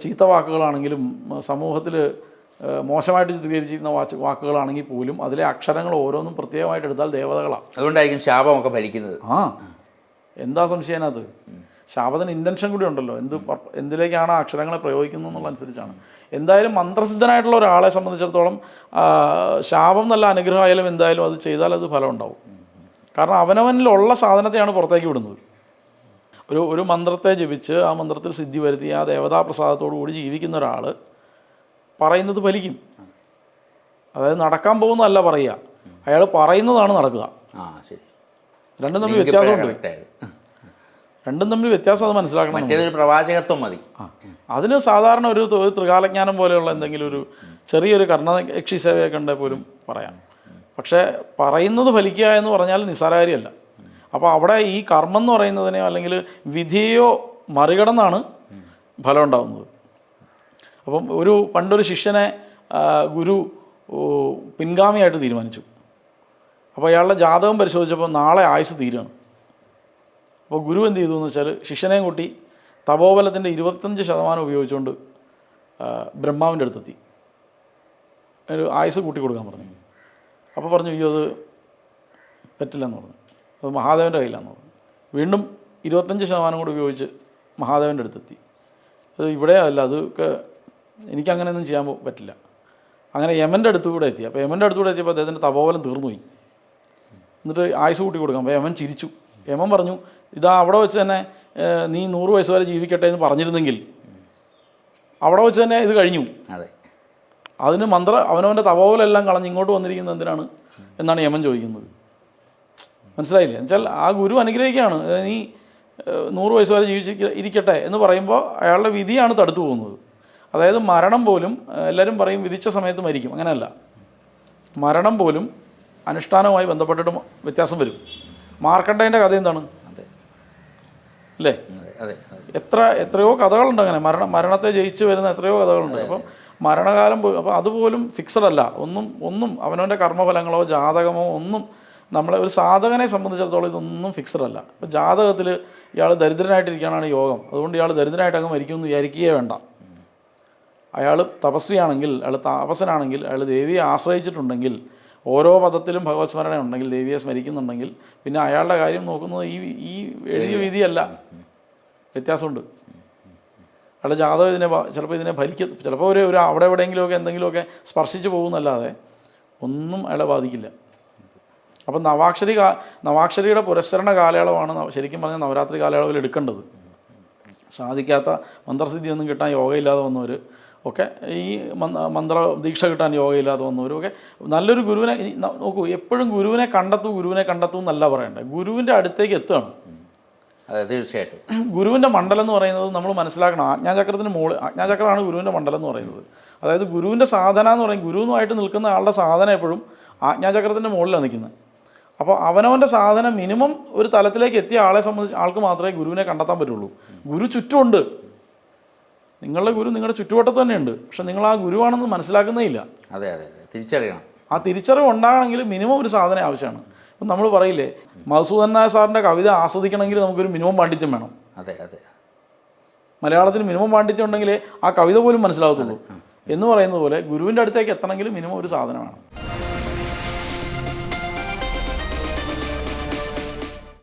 ചീത്ത വാക്കുകളാണെങ്കിലും സമൂഹത്തിൽ മോശമായിട്ട് ചിത്രീകരിച്ചിരുന്ന വാച്ച് വാക്കുകളാണെങ്കിൽ പോലും അതിലെ അക്ഷരങ്ങൾ ഓരോന്നും പ്രത്യേകമായിട്ട് എടുത്താൽ ദേവതകളാണ്. അതുകൊണ്ടായിരിക്കും ശാപമൊക്കെ ഭരിക്കുന്നത്. ആ എന്താ സംശയം അത് ശാപത്തിന് ഇന്റൻഷൻ കൂടി ഉണ്ടല്ലോ. എന്ത് എന്തിലേക്കാണ് അക്ഷരങ്ങളെ പ്രയോഗിക്കുന്നത് എന്നുള്ള അനുസരിച്ചാണ് എന്തായാലും മന്ത്രസിദ്ധനായിട്ടുള്ള ഒരാളെ സംബന്ധിച്ചിടത്തോളം ശാപം നല്ല അനുഗ്രഹമായാലും എന്തായാലും അത് ചെയ്താൽ അത് ഫലം ഉണ്ടാവും. കാരണം അവനവനിലുള്ള സാധനത്തെയാണ് പുറത്തേക്ക് വിടുന്നത്. ഒരു ഒരു മന്ത്രത്തെ ജപിച്ച് ആ മന്ത്രത്തിൽ സിദ്ധി വരുത്തി ആ ദേവതാപ്രസാദത്തോടു കൂടി ജീവിക്കുന്ന ഒരാൾ പറയുന്നത് ഫലിക്കും. അതായത് നടക്കാൻ പോകുന്നതല്ല പറയുക. അയാൾ പറയുന്നതാണ് നടക്കുക. ആ ശരി. രണ്ടും തമ്മിൽ വ്യത്യാസമുണ്ട് രണ്ടും തമ്മിൽ വ്യത്യാസം അത് മനസ്സിലാക്കണം. മറ്റേതൊരു പ്രവാചകത്വം മതി. അതിന് സാധാരണ ഒരു ത്രികാലജ്ഞാനം പോലെയുള്ള എന്തെങ്കിലും ഒരു ചെറിയൊരു കർണയക്ഷി സേവയൊക്കെ ഉണ്ടെ പോലും പറയാം. പക്ഷേ പറയുന്നത് ഫലിക്കുക എന്ന് പറഞ്ഞാൽ നിസ്സാരകാര്യമല്ല. അപ്പോൾ അവിടെ ഈ കർമ്മം എന്ന് പറയുന്നതിനെയോ അല്ലെങ്കിൽ വിധിയോ മറികടന്നാണ് ഫലം ഉണ്ടാകുന്നത് അപ്പം ഒരു പണ്ടൊരു ശിഷ്യനെ ഗുരു പിൻഗാമിയായിട്ട് തീരുമാനിച്ചു. അപ്പോൾ അയാളുടെ ജാതകം പരിശോധിച്ചപ്പോൾ നാളെ ആയുസ് തീരുകയാണ് അപ്പോൾ ഗുരു എന്ത് ചെയ്തു എന്ന് വെച്ചാൽ ശിഷ്യനെയും കൂട്ടി തപോബലത്തിന്റെ ഇരുപത്തഞ്ച് ശതമാനം ഉപയോഗിച്ചുകൊണ്ട് ബ്രഹ്മാവിന്റെ അടുത്തെത്തി. ഒരു ആയുസ് കൂട്ടി കൊടുക്കാൻ പറഞ്ഞു. അപ്പോൾ പറഞ്ഞു അയ്യോ അത് പറ്റില്ലെന്ന് പറഞ്ഞു. അത് മഹാദേവന്റെ കയ്യിലാന്ന് പറഞ്ഞു. വീണ്ടും ഇരുപത്തഞ്ച് ശതമാനം കൂടി ഉപയോഗിച്ച് മഹാദേവന്റെ അടുത്തെത്തി. അത് ഇവിടെ അല്ല അതൊക്കെ എനിക്കങ്ങനെയൊന്നും ചെയ്യാൻ പറ്റില്ല. അങ്ങനെ യമന്റെ അടുത്ത് കൂടെ എത്തി. അപ്പോൾ യമന്റെ അടുത്ത് കൂടെ എത്തിയപ്പോൾ അദ്ദേഹത്തിന്റെ തപോവലം തീർന്നുപോയി. എന്നിട്ട് ആയുസ് കൂട്ടി കൊടുക്കാം. അപ്പോൾ യമൻ ചിരിച്ചു. യമൻ പറഞ്ഞു ഇതാ അവിടെ വെച്ച് തന്നെ നീ നൂറ് വയസ്സ് വരെ ജീവിക്കട്ടെ എന്ന് പറഞ്ഞിരുന്നെങ്കിൽ അവിടെ വെച്ച് തന്നെ ഇത് കഴിഞ്ഞു. അതെ. അതിന് മന്ത്ര അവനവന്റെ തപോവലെല്ലാം കളഞ്ഞ് ഇങ്ങോട്ട് വന്നിരിക്കുന്നത് എന്തിനാണ്? എന്നാണ് യമൻ ചോദിക്കുന്നത്. മനസ്സിലായില്ലേ? എന്നുവെച്ചാൽ ആ ഗുരു അനുഗ്രഹിക്കുകയാണ്. നീ നൂറ് വയസ്സ് വരെ ജീവിച്ചിരിക്കട്ടെ എന്ന് പറയുമ്പോൾ അയാളുടെ വിധിയാണ് തടുത്തു പോകുന്നത്. അതായത് മരണം പോലും എല്ലാവരും പറയും വിധിച്ച സമയത്ത് മരിക്കും. അങ്ങനെയല്ല. മരണം പോലും അനുഷ്ഠാനവുമായി ബന്ധപ്പെട്ടിട്ട് വ്യത്യാസം വരും. മാർക്കണ്ടേന്റെ കഥ എന്താണ്? അല്ലേ? എത്ര എത്രയോ കഥകളുണ്ട് അങ്ങനെ. മരണം മരണത്തെ ജയിച്ചു വരുന്ന എത്രയോ കഥകളുണ്ട്. അപ്പം മരണകാലം അപ്പോൾ അതുപോലും ഫിക്സഡ് അല്ല. ഒന്നും ഒന്നും അവനവന്റെ കർമ്മഫലങ്ങളോ ജാതകമോ ഒന്നും നമ്മളെ ഒരു സാധകനെ സംബന്ധിച്ചിടത്തോളം ഇതൊന്നും ഫിക്സഡ് അല്ല. ഇപ്പോൾ ജാതകത്തിൽ ഇയാൾ ദരിദ്രനായിട്ടിരിക്കാനാണ് യോഗം. അതുകൊണ്ട് ഇയാൾ ദരിദ്രനായിട്ട് അങ്ങ് മരിക്കുമെന്ന് വിചാരിക്കുകയേ വേണ്ട. അയാൾ തപസ്വിയാണെങ്കിൽ അയാൾ താപസനാണെങ്കിൽ അയാൾ ദേവിയെ ആശ്രയിച്ചിട്ടുണ്ടെങ്കിൽ ഓരോ പദത്തിലും ഭഗവത് സ്മരണ ഉണ്ടെങ്കിൽ ദേവിയെ സ്മരിക്കുന്നുണ്ടെങ്കിൽ പിന്നെ അയാളുടെ കാര്യം നോക്കുന്നത് ഈ ഈ എഴുതിയ വിധിയല്ല. വ്യത്യാസമുണ്ട്. അയാളുടെ ജാതകം ഇതിനെ ചിലപ്പോൾ ഇതിനെ ഭരിക്ക. ചിലപ്പോൾ ഒരു ഒരു അവിടെ എവിടെയെങ്കിലുമൊക്കെ എന്തെങ്കിലുമൊക്കെ സ്പർശിച്ചു പോകുന്നല്ലാതെ ഒന്നും അയാളെ ബാധിക്കില്ല. അപ്പം നവാക്ഷരി കാ നവാക്ഷരിയുടെ പുരസ്കരണ കാലയളവാണ് ശരിക്കും പറഞ്ഞാൽ നവരാത്രി കാലയളവിൽ എടുക്കേണ്ടത്. സാധിക്കാത്ത മന്ത്രസിദ്ധിയൊന്നും കിട്ടാൻ യോഗയില്ലാതെ വന്നവർ ഒക്കെ ഈ മന്ത്ര- ദീക്ഷ കിട്ടാൻ യോഗയില്ലാതെ വന്നവരും നല്ലൊരു ഗുരുവിനെ നോക്കൂ എപ്പോഴും ഗുരുവിനെ കണ്ടെത്തൂ ഗുരുവിനെ കണ്ടെത്തൂ എന്നല്ല പറയണ്ടേ. ഗുരുവിന്റെ അടുത്തേക്ക് എത്തുകയാണ്. അതെ തീർച്ചയായിട്ടും. ഗുരുവിന്റെ മണ്ഡലം എന്ന് പറയുന്നത് നമ്മൾ മനസ്സിലാക്കണം. ആജ്ഞാചക്രത്തിന് മുകളിൽ ആജ്ഞാചക്രമാണ് ഗുരുവിന്റെ മണ്ഡലം എന്ന് പറയുന്നത്. അതായത് ഗുരുവിന്റെ സാധന എന്ന് പറയും ഗുരുവുമായിട്ട് നിൽക്കുന്ന ആളുടെ സാധന എപ്പോഴും ആജ്ഞാചക്രത്തിന്റെ മുകളിലാണ് നിൽക്കുന്നത്. അപ്പോൾ അവനവന്റെ സാധനം മിനിമം ഒരു തലത്തിലേക്ക് എത്തിയ ആളെ സംബന്ധിച്ച് ആൾക്ക് മാത്രമേ ഗുരുവിനെ കണ്ടെത്താൻ പറ്റുള്ളൂ. ഗുരു ചുറ്റുമുണ്ട്. നിങ്ങളുടെ ഗുരു നിങ്ങളുടെ ചുറ്റുവട്ടത്ത് തന്നെയുണ്ട്. പക്ഷെ നിങ്ങൾ ആ ഗുരുവാണെന്ന് മനസ്സിലാക്കുന്നേ ഇല്ല അതെ അതെ. തിരിച്ചറിയണം. ആ തിരിച്ചറിവ് ഉണ്ടാകണമെങ്കിൽ മിനിമം ഒരു സാധനം ആവശ്യമാണ്. ഇപ്പം നമ്മൾ പറയില്ലേ മധുസൂദൻ നായർ സാറിന്റെ കവിത ആസ്വദിക്കണമെങ്കിൽ നമുക്കൊരു മിനിമം പാണ്ഡിത്യം വേണം. അതെ അതെ. മലയാളത്തിൽ മിനിമം പാണ്ഡിത്യം ഉണ്ടെങ്കിൽ ആ കവിത പോലും മനസ്സിലാകത്തുള്ളൂ. എന്ന് പറയുന്നത് പോലെ ഗുരുവിന്റെ അടുത്തേക്ക് എത്തണമെങ്കിൽ മിനിമം ഒരു സാധനം വേണം.